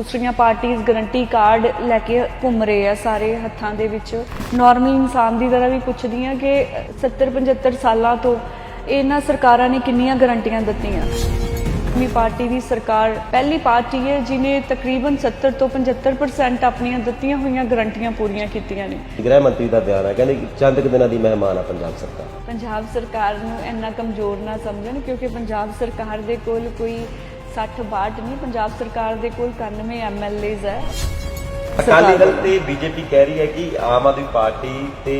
ਦੂਸਰੀਆਂ ਪਾਰਟੀਆਂ guarantee card ਲੈ ਕੇ ਘੁੰਮ ਰਹੇ ਆ ਸਾਰੇ ਹੱਥਾਂ ਦੇ ਵਿੱਚ। ਨਾਰਮਲ ਇਨਸਾਨ ਦੀ ਤਰ੍ਹਾਂ ਵੀ ਪੁੱਛਦੀ ਆ ਕਿ 70 75 ਸਾਲਾਂ ਤੋਂ ਇਹਨਾਂ ਸਰਕਾਰਾਂ ਨੇ ਕਿੰਨੀਆਂ ਗਰੰਟੀਆਂ ਦਿੱਤੀਆਂ? ਆਪਣੀ ਪਾਰਟੀ ਦੀ ਸਰਕਾਰ ਪਹਿਲੀ ਪਾਰਟੀ ਹੈ ਜਿਨੇ ਤਕਰੀਬਨ 70 ਤੋਂ 75% ਆਪਣੀਆਂ ਦਿੱਤੀਆਂ ਹੋਈਆਂ ਗਰੰਟੀਆਂ ਪੂਰੀਆਂ ਕੀਤੀਆਂ ਨੇ। ਗ੍ਰਹਿ ਮੰਤਰੀ ਦਾ ਬਿਆਨ ਹੈ ਕਹਿੰਦੇ ਚੰਦ ਕੁ ਦਿਨਾਂ ਦੀ ਮਹਿਮਾਨ ਆ ਪੰਜਾਬ ਸਰਕਾਰ। ਪੰਜਾਬ ਸਰਕਾਰ ਨੂੰ ਇੰਨਾ ਕਮਜ਼ੋਰ ਨਾ ਸਮਝਣ ਕਿਉਂਕਿ ਪੰਜਾਬ ਸਰਕਾਰ ਦੇ ਕੋਲ ਕੋਈ 60 62 ਨਹੀਂ ਪੰਜਾਬ ਸਰਕਾਰ ਦੇ ਕੋਲ 91 ਐਮਐਲਏਜ਼ ਹੈ। ਅਕਾਲੀ ਦਲ ਤੇ ਬੀਜੇਪੀ ਕਹਿ ਰਹੀ ਹੈ ਕਿ ਆਮ ਆਦਮੀ ਪਾਰਟੀ ਤੇ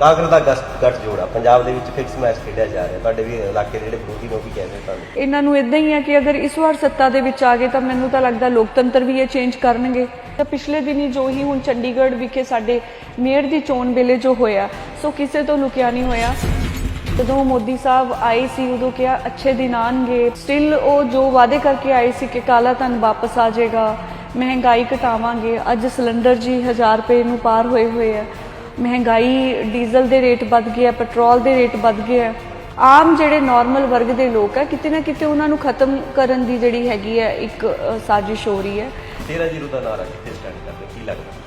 ਕਾਂਗਰਸ ਦਾ ਗੱਠ ਜੋੜਾ ਪੰਜਾਬ ਦੇ ਵਿੱਚ ਫਿਕਸ ਮੈਚ ਖੇਡਿਆ ਜਾ ਰਿਹਾ। ਤੁਹਾਡੇ ਵੀ ਇਲਾਕੇ ਦੇ ਜਿਹੜੇ ਵਿਰੋਧੀ ਵੀ ਕਹਿੰਦੇ ਤੁਹਾਨੂੰ। ਇਹਨਾਂ ਨੂੰ ਇਦਾਂ ਹੀ ਹੈ ਕਿ ਅਗਰ ਇਸ ਵਾਰ ਸੱਤਾ ਦੇ ਵਿੱਚ ਆ ਗਏ ਤਾਂ ਮੈਨੂੰ ਤਾਂ ਲੱਗਦਾ ਲੋਕਤੰਤਰ ਵੀ ਇਹ ਚੇਂਜ ਕਰਨਗੇ। ਤਾਂ ਪਿਛਲੇ ਦਿਨੀ ਜੋ ਹੀ ਹੁਣ ਚੰਡੀਗੜ੍ਹ ਵਿਖੇ ਸਾਡੇ ਮੇਅਰ ਦੀ ਚੋਣ ਵੇਲੇ ਜੋ ਹੋਇਆ ਸੋ ਕਿਸੇ ਤੋਂ ਲੁਕਿਆ ਨਹੀਂ ਹੋਇਆ। ਜਦੋਂ ਮੋਦੀ ਸਾਹਿਬ ਆਏ ਸੀ, ਉਦੋਂ ਕਿਹਾ, ਅੱਛੇ ਦਿਨ ਆਣਗੇ ਸਟਿਲ ਉਹ ਜੋ ਵਾਅਦੇ ਕਰਕੇ ਆਏ ਸੀ ਕਿ ਕਾਲਾ ਧਨ ਵਾਪਸ ਆ ਜਾਏਗਾ, ਮਹਿੰਗਾਈ ਘਟਾਵਾਂਗੇ, ਅੱਜ ਸਿਲੰਡਰ ਜੀ 1000 ਰੁਪਏ ਨੂੰ ਪਾਰ ਹੋਏ ਹੋਏ ਆ। ਮਹਿੰਗਾਈ ਡੀਜ਼ਲ ਦੇ ਰੇਟ ਵੱਧ ਗਏ ਆ, ਪੈਟਰੋਲ ਦੇ ਰੇਟ ਵੱਧ ਗਏ ਆ। ਆਮ ਜਿਹੜੇ ਨਾਰਮਲ ਵਰਗ ਦੇ ਲੋਕ ਆ, ਕਿਤੇ ਨਾ ਕਿਤੇ ਉਹਨਾਂ ਨੂੰ ਖਤਮ ਕਰਨ ਦੀ ਜਿਹੜੀ ਹੈਗੀ ਆ ਇੱਕ ਸਾਜ਼ਿਸ਼ ਹੋ ਰਹੀ ਹੈ 13 ਜ਼ੀਰੋ ਦਾ ਨਾਰਾ ਕਿੱਥੇ ਸਟੈਂਡ ਕਰਦੇ? ਕੀ ਲੱਗਦਾ?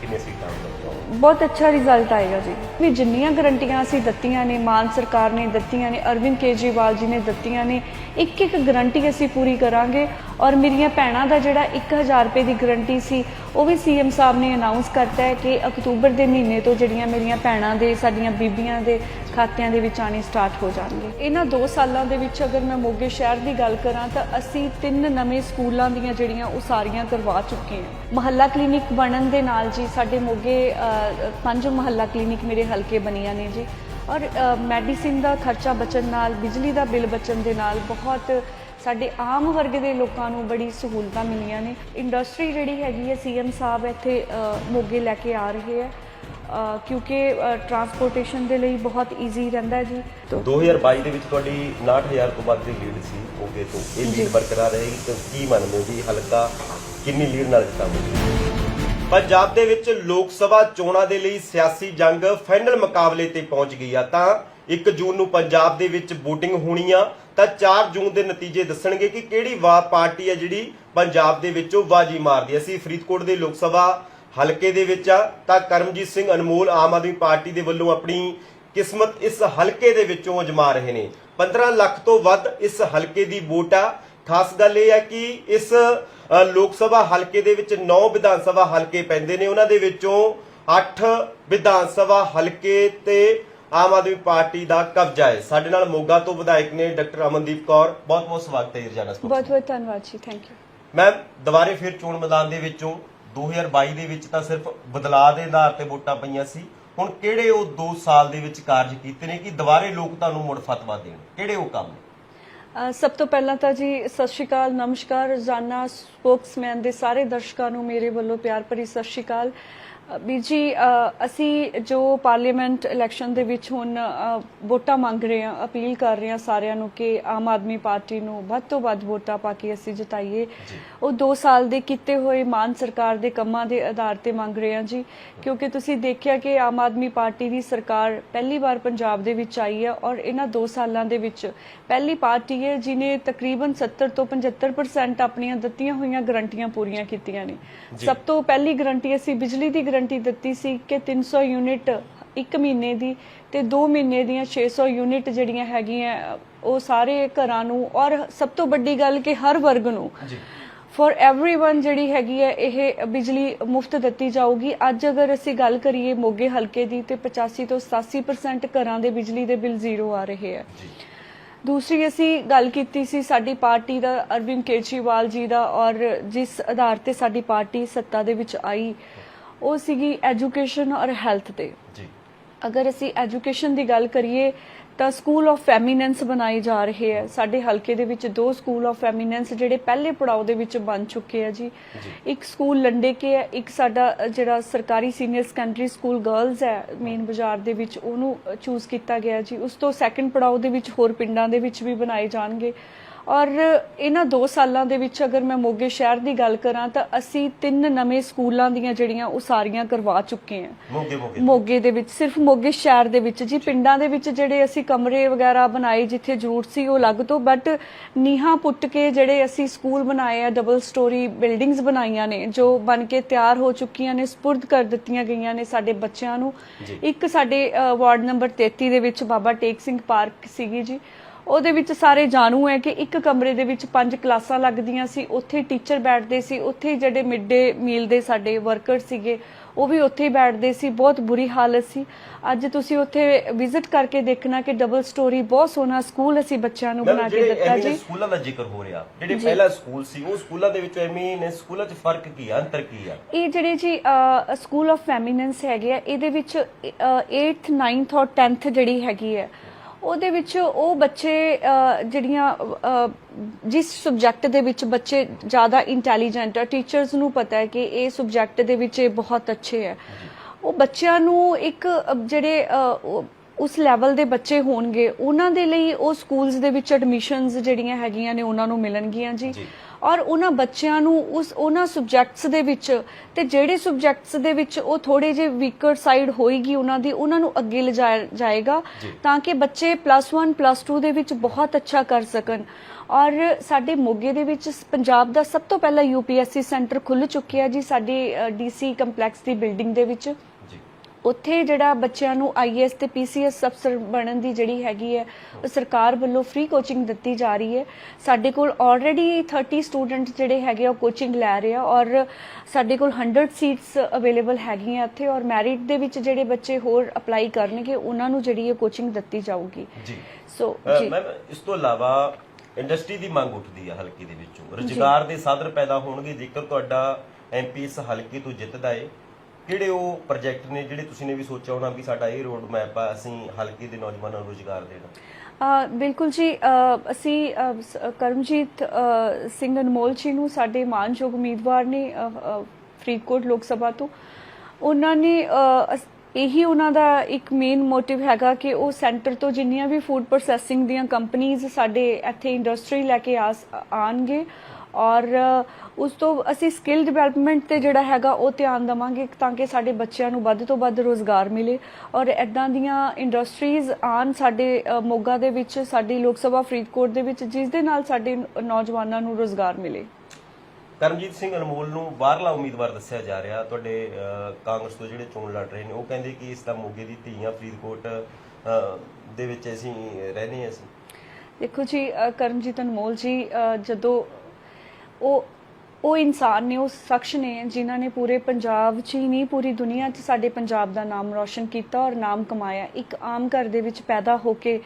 ਬਹੁਤ ਅੱਛਾ ਰਿਜ਼ਲਟ ਆਏਗਾ ਜੀ। ਵੀ ਜਿੰਨੀਆਂ ਗਰੰਟੀਆਂ ਅਸੀਂ ਦਿੱਤੀਆਂ ਨੇ, ਮਾਨ ਸਰਕਾਰ ਨੇ ਦਿੱਤੀਆਂ ਨੇ, ਅਰਵਿੰਦ ਕੇਜਰੀਵਾਲ ਜੀ ਨੇ ਦਿੱਤੀਆਂ ਨੇ ਇੱਕ ਇੱਕ ਗਰੰਟੀ ਅਸੀਂ ਪੂਰੀ ਕਰਾਂਗੇ ਔਰ ਮੇਰੀਆਂ ਭੈਣਾਂ ਦਾ ਜਿਹੜਾ 1000 ਰੁਪਏ ਦੀ ਗਰੰਟੀ ਸੀ, ਉਹ ਵੀ ਸੀਐਮ ਸਾਹਿਬ ਨੇ ਅਨਾਉਂਸ ਕਰਤਾ ਹੈ ਕਿ ਅਕਤੂਬਰ ਦੇ ਮਹੀਨੇ ਤੋਂ ਜਿਹੜੀਆਂ ਮੇਰੀਆਂ ਭੈਣਾਂ ਦੇ, ਸਾਡੀਆਂ ਬੀਬੀਆਂ ਦੇ ਖਾਤਿਆਂ ਦੇ ਵਿੱਚ ਆਣੇ ਸਟਾਰਟ ਹੋ ਜਾਣਗੇ। ਇਹਨਾਂ 2 ਸਾਲਾਂ ਦੇ ਵਿੱਚ ਅਗਰ ਮੈਂ ਮੋਗੇ ਸ਼ਹਿਰ ਦੀ ਗੱਲ ਕਰਾਂ ਤਾਂ ਅਸੀਂ ਤਿੰਨ ਨਵੇਂ ਸਕੂਲਾਂ ਦੀਆਂ ਜਿਹੜੀਆਂ ਉਹ ਸਾਰੀਆਂ ਕਰਵਾ ਚੁੱਕੇ ਹਾਂ। ਮਹੱਲਾ ਕਲੀਨਿਕ ਬਣਨ ਦੇ ਨਾਲ ਜੀ ਸਾਡੇ ਮੋਗੇ ਪੰਜ ਮਹੱਲਾ ਕਲੀਨਿਕ ਮੇਰੇ ਹਲਕੇ ਬਣੀਆਂ ਨੇ ਜੀ। ਔਰ ਮੈਡੀਸਿਨ ਦਾ ਖਰਚਾ ਬਚਣ ਨਾਲ, ਬਿਜਲੀ ਦਾ ਬਿੱਲ ਬਚਣ ਦੇ ਨਾਲ ਬਹੁਤ ਸਾਡੇ ਆਮ ਵਰਗ ਦੇ ਲੋਕਾਂ ਨੂੰ ਬੜੀ ਸਹੂਲਤਾਂ ਮਿਲੀਆਂ ਨੇ। ਇੰਡਸਟਰੀ ਜਿਹੜੀ ਹੈਗੀ ਹੈ, ਸੀਐਮ ਸਾਹਿਬ ਇੱਥੇ ਮੋਗੇ ਲੈ ਕੇ ਆ ਰਹੇ ਹੈ। ਕਿਉਂਕਿ ਟਰਾਂਸਪੋਰਟੇਸ਼ਨ ਦੇ ਲਈ ਬਹੁਤ ਈਜ਼ੀ ਰਹਿੰਦਾ ਜੀ ਤੋ 2022 ਦੇ ਵਿੱਚ ਤੁਹਾਡੀ 69000 ਤੋਂ ਵੱਧ ਦੀ ਲੀਡ ਸੀ ਹੋਗੇ ਤੋਂ ਇਹ। ਲੀਡ ਬਰਕਰਾਰ ਰਹੇਗੀ ਤਾਂ ਕੀ ਮੰਨਦੇ ਹੋ ਜੀ ਹਲਕਾ ਕਿੰਨੀ ਲੀਡ ਨਾਲ ਜਿੱਤਾਂਗੇ ਪੰਜਾਬ ਦੇ ਵਿੱਚ ਲੋਕ ਸਭਾ ਚੋਣਾਂ ਦੇ ਲਈ ਸਿਆਸੀ ਜੰਗ ਫਾਈਨਲ ਮੁਕਾਬਲੇ ਤੇ ਪਹੁੰਚ ਗਈ ਆ ਤਾਂ 1 ਜੂਨ ਨੂੰ ਪੰਜਾਬ ਦੇ ਵਿੱਚ VOTING ਹੋਣੀ ਆ ਤਾਂ 4 ਜੂਨ ਦੇ ਨਤੀਜੇ ਦੱਸਣਗੇ ਕਿ ਕਿਹੜੀ ਵਾ ਪਾਰਟੀ ਆ ਜਿਹੜੀ ਪੰਜਾਬ ਦੇ ਵਿੱਚੋਂ ਬਾਜੀ ਮਾਰਦੀ। ਅਸੀਂ ਫਰੀਦਕੋਟ ਦੇ ਲੋਕ ਸਭਾ ਹਲਕੇ ਦੇ ਵਿੱਚ ਆ ਤਾਂ ਕਰਮਜੀਤ ਸਿੰਘ ਅਨਮੋਲ ਆਮ ਆਦਮੀ ਪਾਰਟੀ ਦੇ ਵੱਲੋਂ ਆਪਣੀ ਕਿਸਮਤ ਇਸ ਹਲਕੇ ਦੇ ਵਿੱਚੋਂ ਅਜਮਾ ਰਹੇ ਨੇ। 15 ਲੱਖ ਤੋਂ ਵੱਧ ਇਸ ਹਲਕੇ ਦੀ ਵੋਟ ਆ। ਖਾਸ ਗੱਲ ਇਹ ਹੈ ਕਿ ਇਸ ਲੋਕ ਸਭਾ ਹਲਕੇ ਦੇ ਵਿੱਚ 9 ਵਿਧਾਨ ਸਭਾ ਹਲਕੇ ਪੈਂਦੇ ਨੇ। ਉਹਨਾਂ ਦੇ ਵਿੱਚੋਂ 8 ਵਿਧਾਨ ਸਭਾ ਹਲਕੇ ਤੇ ਆਮ ਆਦਮੀ ਪਾਰਟੀ ਦਾ ਕਬਜ਼ਾ ਹੈ। ਸਾਡੇ ਨਾਲ ਮੋਗਾ ਤੋਂ ਵਿਧਾਇਕ ਨੇ ਡਾਕਟਰ ਅਮਨਦੀਪ ਕੌਰ। ਬਹੁਤ ਬਹੁਤ ਸਵਾਗਤ ਹੈ ਜੀ ਰਜਾਨਾ ਬਹੁਤ ਬਹੁਤ ਧੰਨਵਾਦ ਜੀ ਥੈਂਕ ਯੂ ਮੈਮ ਦੁਬਾਰੇ ਫਿਰ ਚੋਣ ਮੈਦਾਨ ਦੇ ਵਿੱਚੋਂ 2022 ਦੇ ਵਿੱਚ ਤਾਂ ਸਿਰਫ ਬਦਲਾਅ ਦੇ ਆਧਾਰ ਤੇ ਵੋਟਾਂ ਪਈਆਂ ਸੀ। ਹੁਣ ਕਿਹੜੇ ਉਹ 2 ਸਾਲ ਦੇ ਵਿੱਚ ਕਾਰਜ ਕੀਤੇ ਨੇ ਕਿ ਦੁਬਾਰੇ ਲੋਕ ਤੁਹਾਨੂੰ ਮੁੜ ਫਤਵਾ ਦੇਣ? ਕਿਹੜੇ ਉਹ ਕੰਮ ਨੇ? ਸਭ ਤੋਂ ਪਹਿਲਾਂ ਤਾਂ ਜੀ, ਸਤਿ ਸ਼੍ਰੀ ਅਕਾਲ, ਨਮਸਕਾਰ। ਰੋਜ਼ਾਨਾ ਸਪੋਕਸਮੈਨ ਦੇ ਸਾਰੇ ਦਰਸ਼ਕਾਂ ਨੂੰ ਮੇਰੇ ਵੱਲੋਂ ਪਿਆਰ ਭਰੀ ਸਤਿ ਸ਼੍ਰੀ ਅਕਾਲ। ਵੀਰ ਜੀ ਅਸੀਂ ਜੋ ਪਾਰਲੀਮੈਂਟ ਇਲੈਕਸ਼ਨ ਦੇ ਵਿੱਚ ਹੁਣ ਵੋਟਾਂ ਮੰਗ ਰਹੇ ਹਾਂ ਅਪੀਲ ਕਰ ਰਹੇ ਹਾਂ ਸਾਰਿਆਂ ਨੂੰ ਕਿ ਆਮ ਆਦਮੀ ਪਾਰਟੀ ਨੂੰ ਵੱਧ ਤੋਂ ਵੱਧ ਵੋਟਾਂ ਪਾ ਕੇ ਅਸੀਂ ਜਿਤਾਈਏ। ਉਹ 2 ਸਾਲ ਦੇ ਕੀਤੇ ਹੋਏ ਮਾਨ ਸਰਕਾਰ ਦੇ ਕੰਮਾਂ ਦੇ ਆਧਾਰ ਤੇ ਮੰਗ ਰਹੇ ਹਾਂ ਜੀ ਕਿਉਂਕਿ ਤੁਸੀਂ ਦੇਖਿਆ ਕਿ ਆਮ ਆਦਮੀ ਪਾਰਟੀ ਦੀ ਸਰਕਾਰ ਪਹਿਲੀ ਵਾਰ ਪੰਜਾਬ ਦੇ ਵਿੱਚ ਆਈ ਹੈ ਔਰ ਇਹਨਾਂ 2 ਸਾਲਾਂ ਦੇ ਵਿੱਚ ਪਹਿਲੀ ਪਾਰਟੀ ਹੈ ਜਿਨੇ ਤਕਰੀਬਨ 70 ਤੋਂ 75% ਆਪਣੀਆਂ ਦਿੱਤੀਆਂ ਹੋਈਆਂ ਗਰੰਟੀਆਂ ਪੂਰੀਆਂ ਕੀਤੀਆਂ ਨੇ। ਸਭ ਤੋਂ ਪਹਿਲੀ ਗਰੰਟੀ ਅਸੀਂ ਬਿਜਲੀ ਦੀ ਗਾਰੰਟੀ ਦਿੱਤੀ ਸੀ ਕਿ 300 ਯੂਨਿਟ ਇੱਕ ਮਹੀਨੇ ਦੀ ਤੇ 2 ਮਹੀਨੇ ਦੀਆਂ 600 ਯੂਨਿਟ ਜਿਹੜੀਆਂ ਹੈਗੀਆਂ ਉਹ ਸਾਰੇ ਘਰਾਂ ਨੂੰ ਔਰ ਸਭ ਤੋਂ ਵੱਡੀ ਗੱਲ ਕਿ ਹਰ ਵਰਗ ਨੂੰ ਜੀ। एवरीवन ਜਿਹੜੀ ਹੈਗੀ ਹੈ ਇਹ ਬਿਜਲੀ ਮੁਫਤ ਦਿੱਤੀ ਜਾਊਗੀ। ਅੱਜ ਅਗਰ ਅਸੀਂ ਗੱਲ ਕਰੀਏ ਮੋਗੇ ਹਲਕੇ ਦੀ ਤੇ 85 ਤੋਂ 87% ਘਰਾਂ ਦੇ ਬਿਜਲੀ ਦੇ ਬਿੱਲ ਜ਼ੀਰੋ ਆ ਰਹੇ ਹੈ। ਦੂਸਰੀ ਅਸੀਂ ਗੱਲ ਕੀਤੀ ਸੀ ਸਾਡੀ ਪਾਰਟੀ ਦਾ ਅਰਵਿੰਦ ਕੇਜਰੀਵਾਲ ਜੀ ਦਾ ਔਰ ਜਿਸ ਆਧਾਰ ਤੇ ਸਾਡੀ ਪਾਰਟੀ ਸੱਤਾ ਦੇ ਵਿੱਚ ਆਈ ਉਹ ਸੀਗੀ ਐਜੂਕੇਸ਼ਨ ਔਰ ਹੈਲਥ ਤੇ। ਜੀ। ਅਗਰ ਅਸੀਂ ਐਜੂਕੇਸ਼ਨ ਦੀ ਗੱਲ ਕਰੀਏ ਤਾਂ ਸਕੂਲ ਆਫ ਫੈਮਿਨੈਂਸ ਬਣਾਏ ਜਾ ਰਹੇ ਹੈ। ਸਾਡੇ ਹਲਕੇ ਦੇ ਵਿੱਚ ਦੋ ਸਕੂਲ ਆਫ ਫੈਮਿਨੈਂਸ ਜਿਹੜੇ ਪਹਿਲੇ ਪੜਾਅ ਦੇ ਵਿੱਚ ਬਣ ਚੁੱਕੇ ਆ ਜੀ। ਇੱਕ ਸਕੂਲ ਲੰਡੇ ਕੇ ਹੈ ਇੱਕ ਸਾਡਾ ਜਿਹੜਾ ਸਰਕਾਰੀ ਸੀਨੀਅਰ ਸੈਕੰਡਰੀ ਸਕੂਲ ਗਰਲਜ਼ ਹੈ ਮੇਨ ਬਾਜ਼ਾਰ ਦੇ ਵਿੱਚ ਉਹਨੂੰ ਚੂਜ਼ ਕੀਤਾ ਗਿਆ ਜੀ। ਉਸ ਤੋਂ ਸੈਕੰਡ ਪੜਾਅ ਦੇ ਵਿੱਚ ਹੋਰ ਪਿੰਡਾਂ ਦੇ ਵਿੱਚ ਵੀ ਬਣਾਏ ਜਾਣਗੇ। ਔਰ ਇਹਨਾਂ 2 ਸਾਲਾਂ ਦੇ ਵਿੱਚ ਅਗਰ ਮੈਂ ਮੋਗੇ ਸ਼ਹਿਰ ਦੀ ਗੱਲ ਕਰਾਂ ਤਾਂ ਅਸੀਂ ਤਿੰਨ ਨਵੇਂ ਸਕੂਲਾਂ ਦੀਆਂ ਜਿਹੜੀਆਂ ਉਸਾਰੀਆਂ ਕਰਵਾ ਚੁੱਕੇ ਹਾਂ। ਮੋਗੇ ਮੋਗੇ। ਮੋਗੇ ਦੇ ਵਿੱਚ ਸਿਰਫ ਮੋਗੇ ਸ਼ਹਿਰ ਦੇ ਵਿੱਚ ਜੀ ਪਿੰਡਾਂ ਦੇ ਵਿੱਚ ਜਿਹੜੇ ਅਸੀਂ ਕਮਰੇ ਵਗੈਰਾ ਬਣਾਏ ਜਿੱਥੇ ਜ਼ਰੂਰਤ ਸੀ ਉਹ ਅਲੱਗ ਤੋਂ ਬਟ ਨੀਹਾਂ ਪੁੱਟ ਕੇ ਜਿਹੜੇ ਅਸੀਂ ਸਕੂਲ ਬਣਾਏ ਆ ਡਬਲ ਸਟੋਰੀ ਬਿਲਡਿੰਗਸ ਬਣਾਈਆਂ ਨੇ ਜੋ ਬਣ ਕੇ ਤਿਆਰ ਹੋ ਚੁੱਕੀਆਂ ਨੇ ਸਪੁਰਦ ਕਰ ਦਿੱਤੀਆਂ ਗਈਆਂ ਨੇ ਸਾਡੇ ਬੱਚਿਆਂ ਨੂੰ। ਇੱਕ ਸਾਡੇ ਵਾਰਡ ਨੰਬਰ 33 ਦੇ ਵਿੱਚ ਬਾਬਾ ਟੇਕ ਸਿੰਘ ਪਾਰਕ ਸੀਗੀ ਜੀ। ਉਹਦੇ ਵਿੱਚ ਸਾਰੇ ਜਾਣੂ ਹੈ ਕਿ ਇੱਕ ਕਮਰੇ ਦੇ ਵਿੱਚ ਪੰਜ ਕਲਾਸਾਂ ਲੱਗਦੀਆਂ ਸੀ ਉੱਥੇ ਟੀਚਰ ਬੈਠਦੇ ਸੀ ਉੱਥੇ ਜਿਹੜੇ ਮਿਡ ਡੇ ਮੀਲ ਦੇ ਸਾਡੇ ਵਰਕਰ ਸੀਗੇ ਉਹ ਵੀ ਉੱਥੇ ਹੀ ਬੈਠਦੇ ਸੀ ਬਹੁਤ ਬੁਰੀ ਹਾਲਤ ਸੀ। ਅੱਜ ਤੁਸੀਂ ਉੱਥੇ ਵਿਜ਼ਿਟ ਕਰਕੇ ਦੇਖਣਾ ਕਿ ਡਬਲ ਸਟੋਰੀ ਬਹੁਤ ਸੋਹਣਾ ਸਕੂਲ ਅਸੀਂ ਬੱਚਿਆਂ ਨੂੰ ਬਣਾ ਕੇ ਦਿੱਤਾ ਜੀ। ਸਕੂਲਾਂ ਦਾ ਜ਼ਿਕਰ ਹੋ ਰਿਹਾ ਜਿਹੜੇ ਪਹਿਲਾ ਸਕੂਲ ਸੀ ਉਹ ਸਕੂਲਾਂ ਦੇ ਵਿੱਚ ਐਮੀ ਨੇ ਸਕੂਲਾਂ 'ਚ ਫ਼ਰਕ ਕੀ ਆ ਅੰਤਰ ਕੀ ਆ? ਇਹ ਜਿਹੜੇ ਜੀ ਸਕੂਲ ਆਫ ਫੈਮਿਨੈਂਸ ਹੈਗੇ ਆ ਇਹਦੇ ਵਿੱਚ 8th 9th ਔਰ 10th ਜਿਹੜੀ ਹੈਗੀ ਹੈ ਉਹਦੇ ਵਿੱਚ ਉਹ ਬੱਚੇ ਜਿਹੜੀਆਂ ਜਿਸ ਸਬਜੈਕਟ ਦੇ ਵਿੱਚ ਬੱਚੇ ਜ਼ਿਆਦਾ ਇੰਟੈਲੀਜੈਂਟ ਆ ਟੀਚਰਸ ਨੂੰ ਪਤਾ ਹੈ ਕਿ ਇਹ ਸਬਜੈਕਟ ਦੇ ਵਿੱਚ ਇਹ ਬਹੁਤ ਅੱਛੇ ਹੈ ਉਹ ਬੱਚਿਆਂ ਨੂੰ ਇੱਕ ਜਿਹੜੇ ਉਸ ਲੈਵਲ ਦੇ ਬੱਚੇ ਹੋਣਗੇ, ਉਹਨਾਂ ਦੇ ਲਈ ਉਹ ਸਕੂਲਸ ਦੇ ਵਿੱਚ ਐਡਮਿਸ਼ਨਸ ਜਿਹੜੀਆਂ ਹੈਗੀਆਂ ਨੇ, ਉਹਨਾਂ ਨੂੰ ਮਿਲਣਗੀਆਂ ਜੀ। ਔਰ ਉਹਨਾਂ ਬੱਚਿਆਂ ਨੂੰ ਉਸ ਉਹਨਾਂ ਸਬਜੈਕਟਸ ਦੇ ਵਿੱਚ ਤੇ ਜਿਹੜੇ ਸਬਜੈਕਟਸ ਦੇ ਵਿੱਚ ਉਹ ਥੋੜੇ ਜਿਹੇ ਵੀਕਰ ਸਾਈਡ ਹੋਏਗੀ ਉਹਨਾਂ ਦੀ ਉਹਨਾਂ ਨੂੰ ਅੱਗੇ ਲਿਜਾਇਆ ਜਾਏਗਾ ਜੀ। ਤਾਂ ਕਿ ਬੱਚੇ ਪਲੱਸ 1 ਪਲੱਸ 2 ਦੇ ਵਿੱਚ ਬਹੁਤ ਅੱਛਾ ਕਰ ਸਕਣ ਔਰ ਸਾਡੇ ਮੋਗੇ ਦੇ ਵਿੱਚ ਪੰਜਾਬ ਦਾ ਸਭ ਤੋਂ ਪਹਿਲਾ ਯੂਪੀਐਸਸੀ ਸੈਂਟਰ ਖੁੱਲ ਚੁੱਕਿਆ ਜੀ ਸਾਡੀ ਡੀਸੀ ਕੰਪਲੈਕਸ ਦੀ ਬਿਲਡਿੰਗ ਦੇ ਵਿੱਚ ਜੀ ਉੱਥੇ ਜਿਹੜਾ ਬੱਚਿਆਂ ਨੂੰ ਆਈਐਸ ਤੇ ਪੀਸੀਐਸ ਅਫਸਰ ਬਣਨ ਦੀ ਜਿਹੜੀ ਹੈਗੀ ਹੈ ਉਹ ਸਰਕਾਰ ਵੱਲੋਂ ਫ੍ਰੀ ਕੋਚਿੰਗ ਦਿੱਤੀ ਜਾ ਰਹੀ ਹੈ। ਸਾਡੇ ਕੋਲ ਆਲਰੇਡੀ 30 ਸਟੂਡੈਂਟ ਜਿਹੜੇ ਹੈਗੇ ਉਹ ਕੋਚਿੰਗ ਲੈ ਰਹੇ ਆ ਔਰ ਸਾਡੇ ਕੋਲ 100 ਸੀਟਸ ਅਵੇਲੇਬਲ ਹੈਗੀਆਂ ਇੱਥੇ ਔਰ ਮੈਰਿਟ ਦੇ ਵਿੱਚ ਜਿਹੜੇ ਬੱਚੇ ਹੋਰ ਅਪਲਾਈ ਕਰਨਗੇ ਉਹਨਾਂ ਨੂੰ ਜਿਹੜੀ ਇਹ ਕੋਚਿੰਗ ਦਿੱਤੀ ਜਾਊਗੀ। ਜੀ। ਸੋ ਜੀ। ਮੈਮ ਇਸ ਤੋਂ ਇਲਾਵਾ ਇੰਡਸਟਰੀ ਦੀ ਮੰਗ ਉੱਠਦੀ ਹੈ ਹਲਕੇ ਦੇ ਵਿੱਚੋਂ। ਰੁਜ਼ਗਾਰ ਦੇ ਸਾਧਨ ਪੈਦਾ ਹੋਣਗੇ ਜੇਕਰ ਤੁਹਾਡਾ ਐਮਪੀ ਇਸ ਹਲਕੇ ਤੋਂ ਜਿੱਤਦਾ ਏ ਕਿਹੜੇ ਉਹ ਪ੍ਰੋਜੈਕਟ ਨੇ, ਜਿਹੜੇ ਤੁਸੀਂ ਨੇ ਵੀ ਸੋਚਿਆ ਹੋਣਾ ਵੀ ਸਾਡਾ ਇਹ ਰੋਡ ਮੈਪ ਆ, ਅਸੀਂ ਹਲਕੇ ਦੇ ਨੌਜਵਾਨਾਂ ਨੂੰ ਰੁਜ਼ਗਾਰ ਦੇਣਾ। ਬਿਲਕੁਲ ਜੀ ਅਸੀਂ ਕਰਮਜੀਤ ਸਿੰਘ ਅਨਮੋਲ ਜੀ ਨੂੰ ਸਾਡੇ ਮਾਨਯੋਗ ਉਮੀਦਵਾਰ ਨੇ ਫਰੀਦਕੋਟ ਲੋਕ ਸਭਾ ਤੋਂ। ਉਹਨਾਂ ਨੇ ਇਹੀ ਉਹਨਾਂ ਦਾ ਇੱਕ ਮੇਨ ਮੋਟਿਵ ਹੈਗਾ ਕਿ ਉਹ ਸੈਂਟਰ ਤੋਂ ਜਿੰਨੀਆਂ ਵੀ ਫੂਡ ਪ੍ਰੋਸੈਸਿੰਗ ਦੀਆਂ ਕੰਪਨੀਆਂ ਸਾਡੇ ਇੱਥੇ ਇੰਡਸਟਰੀ ਲੈ ਕੇ ਆਸ- ਆਉਣਗੇ। ਔਰ ਉਸ ਤੋਂ ਅਸੀਂ ਸਕਿੱਲ ਡਿਵੈਲਪਮੈਂਟ ਤੇ ਜਿਹੜਾ ਹੈਗਾ ਉਹ ਧਿਆਨ ਦਵਾਂਗੇ ਤਾਂ ਕਿ ਸਾਡੇ ਬੱਚਿਆਂ ਨੂੰ ਵੱਧ ਤੋਂ ਵੱਧ ਰੋਜ਼ਗਾਰ ਮਿਲੇ। ਔਰ ਐਦਾਂ ਦੀਆਂ ਇੰਡਸਟਰੀਜ਼ ਆਣ ਸਾਡੇ ਮੋਗਾ ਦੇ ਵਿੱਚ ਸਾਡੀ ਲੋਕ ਸਭਾ ਫਰੀਦਕੋਟ ਦੇ ਵਿੱਚ ਜਿਸ ਦੇ ਨਾਲ ਸਾਡੇ ਨੌਜਵਾਨਾਂ ਨੂੰ ਰੋਜ਼ਗਾਰ ਮਿਲੇ। ਕਰਮਜੀਤ ਸਿੰਘ ਅਨਮੋਲ ਨੂੰ ਬਾਹਰਲਾ ਉਮੀਦਵਾਰ ਦੱਸਿਆ ਜਾ ਰਿਹਾ। ਤੁਹਾਡੇ ਕਾਂਗਰਸ ਤੋਂ ਜਿਹੜੇ ਚੋਣ ਲੜ ਰਹੇ ਨੇ ਉਹ ਕਹਿੰਦੇ ਕਿ ਇਸ ਦਾ ਮੋਗੇ ਦੀ ਧੀਆਂ ਫਰੀਦਕੋਟ ਦੇ ਵਿੱਚ ਅਸੀਂ ਰਹਿੰਦੇ ਹਾਂ ਅਸੀਂ। ਦੇਖੋ ਜੀ ਕਰਮਜੀਤ ਅਨਮੋਲ ਜੀ ਜਦੋਂ ਉਹ ਉਹ ਇਨਸਾਨ ਨੇ, ਉਹ ਸ਼ਖਸ ਨੇ ਜਿਨ੍ਹਾਂ ਨੇ ਪੂਰੇ ਪੰਜਾਬ 'ਚ ਹੀ ਨਹੀਂ, ਪੂਰੀ ਦੁਨੀਆ 'ਚ ਸਾਡੇ ਪੰਜਾਬ ਦਾ ਨਾਮ ਰੌਸ਼ਨ ਕੀਤਾ ਔਰ ਨਾਮ ਕਮਾਇਆ। ਇੱਕ ਆਮ ਘਰ ਦੇ ਵਿੱਚ ਪੈਦਾ ਹੋ ਕੇ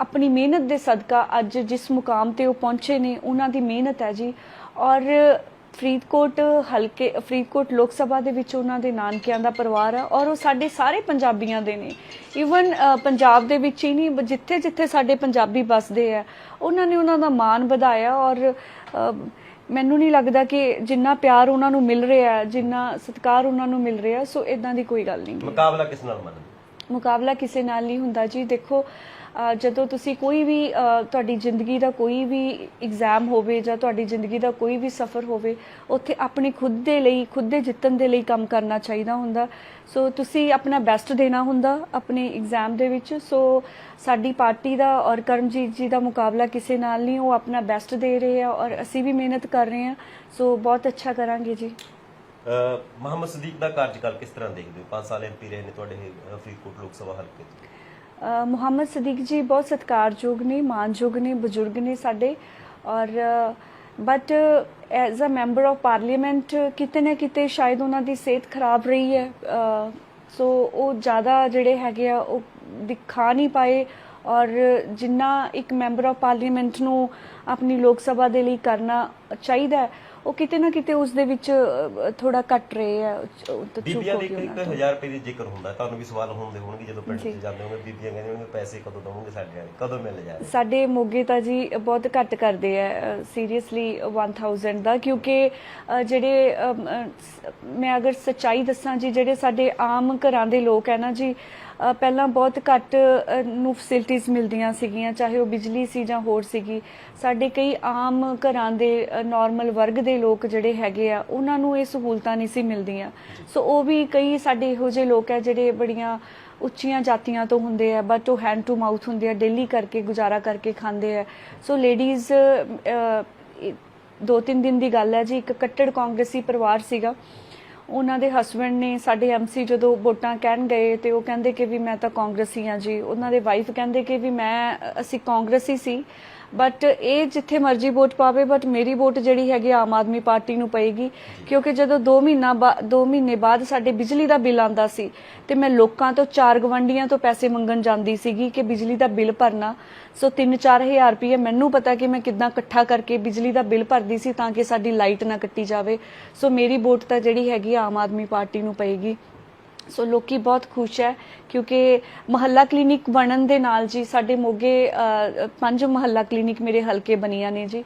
ਆਪਣੀ ਮਿਹਨਤ ਦੇ ਸਦਕਾ ਅੱਜ ਜਿਸ ਮੁਕਾਮ ਤੇ ਉਹ ਪਹੁੰਚੇ ਨੇ, ਉਹਨਾਂ ਦੀ ਮਿਹਨਤ ਹੈ ਜੀ। ਔਰ ਫਰੀਦਕੋਟ ਹਲਕੇ, ਫਰੀਦਕੋਟ ਲੋਕ ਸਭਾ ਦੇ ਵਿੱਚ ਉਹਨਾਂ ਦੇ ਨਾਨਕਿਆਂ ਦਾ ਪਰਿਵਾਰ ਹੈ ਔਰ ਉਹ ਸਾਡੇ ਸਾਰੇ ਪੰਜਾਬੀਆਂ ਦੇ ਨੇ। ਈਵਨ ਪੰਜਾਬ ਦੇ ਵਿੱਚ ਹੀ ਨਹੀਂ ਜਿੱਥੇ ਜਿੱਥੇ ਸਾਡੇ ਪੰਜਾਬੀ ਵੱਸਦੇ ਆ ਉਹਨਾਂ ਨੇ ਉਹਨਾਂ ਦਾ ਮਾਣ ਵਧਾਇਆ ਔਰ ਮੈਨੂੰ ਨਹੀਂ ਲੱਗਦਾ ਕਿ ਜਿੰਨਾ ਪਿਆਰ ਉਹਨਾਂ ਨੂੰ ਮਿਲ ਰਿਹਾ ਹੈ, ਜਿੰਨਾ ਸਤਿਕਾਰ ਉਹਨਾਂ ਨੂੰ ਮਿਲ ਰਿਹਾ ਸੋ ਇਦਾਂ ਦੀ ਕੋਈ ਗੱਲ ਨਹੀਂ ਮੁਕਾਬਲਾ ਕਿਸ ਨਾਲ ਮੰਨਦੇ ਮੁਕਾਬਲਾ ਕਿਸੇ ਨਾਲ ਨਹੀਂ ਹੁੰਦਾ ਜੀ। ਦੇਖੋ ਜਦੋਂ ਤੁਸੀਂ ਕੋਈ ਵੀ ਅਹ ਤੁਹਾਡੀ ਜ਼ਿੰਦਗੀ ਦਾ ਕੋਈ ਵੀ ਐਗਜ਼ਾਮ ਹੋਵੇ ਜਾਂ ਤੁਹਾਡੀ ਜ਼ਿੰਦਗੀ ਦਾ ਕੋਈ ਵੀ ਸਫ਼ਰ ਹੋਵੇ, ਉੱਥੇ ਆਪਣੀ ਖੁਦ ਦੇ ਲਈ, ਖੁਦ ਦੇ ਜਿੱਤਣ ਦੇ ਲਈ ਕੰਮ ਕਰਨਾ ਚਾਹੀਦਾ ਹੁੰਦਾ। ਸੋ ਤੁਸੀਂ ਆਪਣਾ ਬੈਸਟ ਦੇਣਾ ਹੁੰਦਾ ਆਪਣੇ ਐਗਜ਼ਾਮ ਦੇ ਵਿੱਚ। ਸੋ ਸਾਡੀ ਪਾਰਟੀ ਦਾ ਔਰ ਕਰਮਜੀਤ ਜੀ ਦਾ ਮੁਕਾਬਲਾ ਕਿਸੇ ਨਾਲ ਨਹੀਂ, ਉਹ ਆਪਣਾ ਬੈਸਟ ਦੇ ਰਹੇ ਆ ਔਰ ਅਸੀਂ ਵੀ ਮਿਹਨਤ ਕਰ ਰਹੇ ਹਾਂ ਸੋ ਬਹੁਤ ਅੱਛਾ ਕਰਾਂਗੇ ਜੀ। ਮੁਹੰਮਦ ਸਦੀਕ ਦਾ ਕਾਰਜਕਾਲ ਕਿਸ ਤਰ੍ਹਾਂ ਦੇਖਦੇ ਹੋ? 5 ਸਾਲ ਐਮਪੀ ਰਹੇ ਨੇ, ਤੁਹਾਡੇ ਫਰੀਦਕੋਟ ਲੋਕ ਸਭਾ ਹਲਕੇ ਤੋਂ ਮੁਹੰਮਦ ਸਦੀਕ ਜੀ ਬਹੁਤ ਸਤਿਕਾਰਯੋਗ ਨੇ ਮਾਨਯੋਗ ਨੇ ਬਜ਼ੁਰਗ ਨੇ ਸਾਡੇ। ਔਰ but as a member of parliament ਕਿਤੇ ਨਾ ਕਿਤੇ ਸ਼ਾਇਦ ਉਹਨਾਂ ਦੀ ਸਿਹਤ ਖਰਾਬ ਰਹੀ ਹੈ। ਸੋ ਉਹ ਜ਼ਿਆਦਾ ਜਿਹੜੇ ਹੈਗੇ ਆ ਉਹ ਦਿਖਾ ਨਹੀਂ ਪਾਏ। ਔਰ ਜਿੰਨਾ ਇੱਕ ਮੈਂਬਰ ਆਫ ਪਾਰਲੀਮੈਂਟ ਨੂੰ ਆਪਣੀ ਲੋਕ ਸਭਾ ਦੇ ਲਈ ਕਰਨਾ ਚਾਹੀਦਾ ਹੈ, ਉਹ ਕਿਤੇ ਨਾ ਕਿਤੇ ਉਸ ਦੇ ਵਿੱਚ ਥੋੜਾ ਘਟ ਰਹੇ ਆ ਉਹ ਤਾਂ ਚੁੱਪ ਬੀਬੀਆਂ ਹੋ ਦੇ ਇੱਕ ਉਹਨਾਂ ਤੋਂ। 1000 ਰੁਪਏ ਦੀ ਜ਼ਿਕਰ ਹੁੰਦਾ ਤੁਹਾਨੂੰ ਵੀ ਸਵਾਲ ਹੁੰਦੇ ਹੋਣਗੇ ਜਦੋਂ ਪਿੰਡ 'ਚ। ਜਾਂਦੇ ਹੋਣਗੇ ਬੀਬੀਆਂ ਕਹਿੰਦੀਆਂ ਹੋਣਗੇ ਪੈਸੇ ਕਦੋਂ ਦਵੋਗੇ ਸਾਡੇ ਵਾਲੇ ਕਦੋਂ ਮਿਲ ਜਾਣਗੇ ਸਾਡੇ ਮੋਗੇ ਤਾਂ ਜੀ ਬਹੁਤ ਘੱਟ ਕਰਦੇ ਆ ਸੀਰੀਅਸਲੀ 1000 ਦਾ ਕਿਉਂਕਿ ਜਿਹੜੇ ਮੈਂ ਅਗਰ ਸੱਚਾਈ ਦੱਸਾਂ ਜੀ ਜਿਹੜੇ ਸਾਡੇ ਆਮ ਘਰਾਂ ਦੇ ਲੋਕ ਹੈ ਨਾ ਜੀ ਪਹਿਲਾਂ ਬਹੁਤ ਘੱਟ ਨੂੰ ਫੈਸਿਲਿਟੀਆਂ ਮਿਲਦੀਆਂ ਸੀਗੀਆਂ ਚਾਹੇ ਉਹ ਬਿਜਲੀ ਸੀ ਜਾਂ ਹੋਰ ਸੀਗੀ। ਸਾਡੇ ਕਈ ਆਮ ਘਰਾਂ ਦੇ ਨਾਰਮਲ ਵਰਗ ਦੇ ਲੋਕ ਜਿਹੜੇ ਹੈਗੇ ਆ ਉਹਨਾਂ ਨੂੰ ਇਹ ਸਹੂਲਤਾਂ ਨਹੀਂ ਸੀ ਮਿਲਦੀਆਂ। ਸੋ ਉਹ ਵੀ ਕਈ ਸਾਡੇ ਇਹੋ ਜਿਹੇ ਲੋਕ ਆ ਜਿਹੜੇ ਬੜੀਆਂ ਉੱਚੀਆਂ ਜਾਤੀਆਂ ਤੋਂ ਹੁੰਦੇ ਆ ਬਟ ਉਹ ਹੈਂਡ ਟੂ ਮਾਊਥ ਹੁੰਦੇ ਆ ਡੇਲੀ ਕਰਕੇ ਗੁਜ਼ਾਰਾ ਕਰਕੇ ਖਾਂਦੇ ਆ। ਸੋ ਲੇਡੀਜ਼ ਦੋ ਤਿੰਨ ਦਿਨ ਦੀ ਗੱਲ ਹੈ ਜੀ ਇੱਕ ਕੱਟੜ ਕਾਂਗਰਸੀ ਪਰਿਵਾਰ ਸੀਗਾ। ਉਹਨਾਂ ਦੇ ਹਸਬੰਡ ਨੇ ਸਾਡੇ ਐਮਸੀ ਜਦੋਂ ਵੋਟਾਂ ਕਹਿਣ ਗਏ ਤੇ ਉਹ ਕਹਿੰਦੇ ਕਿ ਵੀ ਮੈਂ ਤਾਂ ਕਾਂਗਰਸੀ ਹਾਂ ਜੀ। ਉਹਨਾਂ ਦੇ ਵਾਈਫ ਕਹਿੰਦੇ ਕਿ ਵੀ ਮੈਂ, ਅਸੀਂ ਕਾਂਗਰਸੀ ਸੀ। ਬਟ ਇਹ ਜਿੱਥੇ ਮਰਜ਼ੀ ਵੋਟ ਪਾਵੇ ਬਟ ਮੇਰੀ ਵੋਟ ਜਿਹੜੀ ਹੈਗੀ ਆਮ ਆਦਮੀ ਪਾਰਟੀ ਨੂੰ ਪਏਗੀ। ਕਿਉਂਕਿ ਜਦੋਂ 2 ਮਹੀਨਾ 2 ਮਹੀਨੇ ਬਾਅਦ ਸਾਡੇ ਬਿਜਲੀ ਦਾ ਬਿੱਲ ਆਂਦਾ ਸੀ ਤੇ ਮੈਂ ਲੋਕਾਂ ਤੋਂ ਚਾਰ ਗਵੰਡੀਆਂ ਤੋਂ ਪੈਸੇ ਮੰਗਣ ਜਾਂਦੀ ਸੀਗੀ ਕਿ ਬਿਜਲੀ ਦਾ ਬਿੱਲ ਭਰਨਾ। ਸੋ 3-4000 ਰੁਪਏ ਮੈਨੂੰ ਪਤਾ ਕਿ ਮੈਂ ਕਿੱਦਾਂ ਇਕੱਠਾ ਕਰਕੇ ਬਿਜਲੀ ਦਾ ਬਿੱਲ ਭਰਦੀ ਸੀ ਤਾਂ ਕਿ ਸਾਡੀ ਲਾਈਟ ਨਾ ਕੱਟੀ ਜਾਵੇ। ਸੋ ਮੇਰੀ ਵੋਟ ਤਾਂ ਜਿਹੜੀ ਹੈਗੀ ਆਮ ਆਦਮੀ ਪਾਰਟੀ ਨੂੰ ਪਏਗੀ। ਸੋ ਲੋਕੀ ਬਹੁਤ ਖੁਸ਼ ਹੈ, ਕਿਉਂਕਿ ਮਹੱਲਾ ਕਲੀਨਿਕ ਬਣਨ ਦੇ ਨਾਲ ਜੀ ਸਾਡੇ ਮੋਗੇ ਪੰਜ ਮਹੱਲਾ ਕਲੀਨਿਕ ਮੇਰੇ ਹਲਕੇ ਬਣੀਆਂ ਨੇ ਜੀ।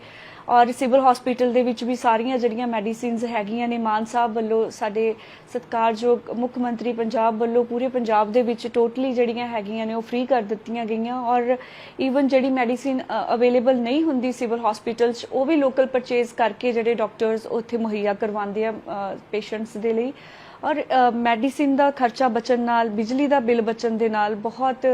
ਔਰ ਸਿਵਲ ਹਸਪੀਟਲ ਦੇ ਵਿੱਚ ਵੀ ਸਾਰੀਆਂ ਜਿਹੜੀਆਂ ਮੈਡੀਸਿਨਸ ਹੈਗੀਆਂ ਨੇ, ਮਾਨ ਸਾਹਿਬ ਵੱਲੋਂ ਸਾਡੇ ਸਤਿਕਾਰਯੋਗ ਮੁੱਖ ਮੰਤਰੀ ਪੰਜਾਬ ਵੱਲੋਂ ਪੂਰੇ ਪੰਜਾਬ ਦੇ ਵਿੱਚ ਟੋਟਲੀ ਜਿਹੜੀਆਂ ਹੈਗੀਆਂ ਨੇ, ਉਹ ਫ੍ਰੀ ਕਰ ਦਿੱਤੀਆਂ ਗਈਆਂ। ਔਰ ਈਵਨ ਜਿਹੜੀ ਮੈਡੀਸਿਨ ਅਵੇਲੇਬਲ ਨਹੀਂ ਹੁੰਦੀ ਸਿਵਲ ਹਸਪੀਟਲ 'ਚ, ਉਹ ਵੀ ਲੋਕਲ ਪਰਚੇਸ ਕਰਕੇ ਜਿਹੜੇ ਡਾਕਟਰਸ ਉੱਥੇ ਮੁਹੱਈਆ ਕਰਵਾਉਂਦੇ ਆ ਪੇਸ਼ੈਂਟਸ ਦੇ ਲਈ। ਔਰ ਮੈਡੀਸਿਨ ਦਾ ਖਰਚਾ ਬਚਣ ਨਾਲ ਬਿਜਲੀ ਦਾ ਬਿੱਲ ਬਚਣ ਦੇ ਨਾਲ ਬਹੁਤ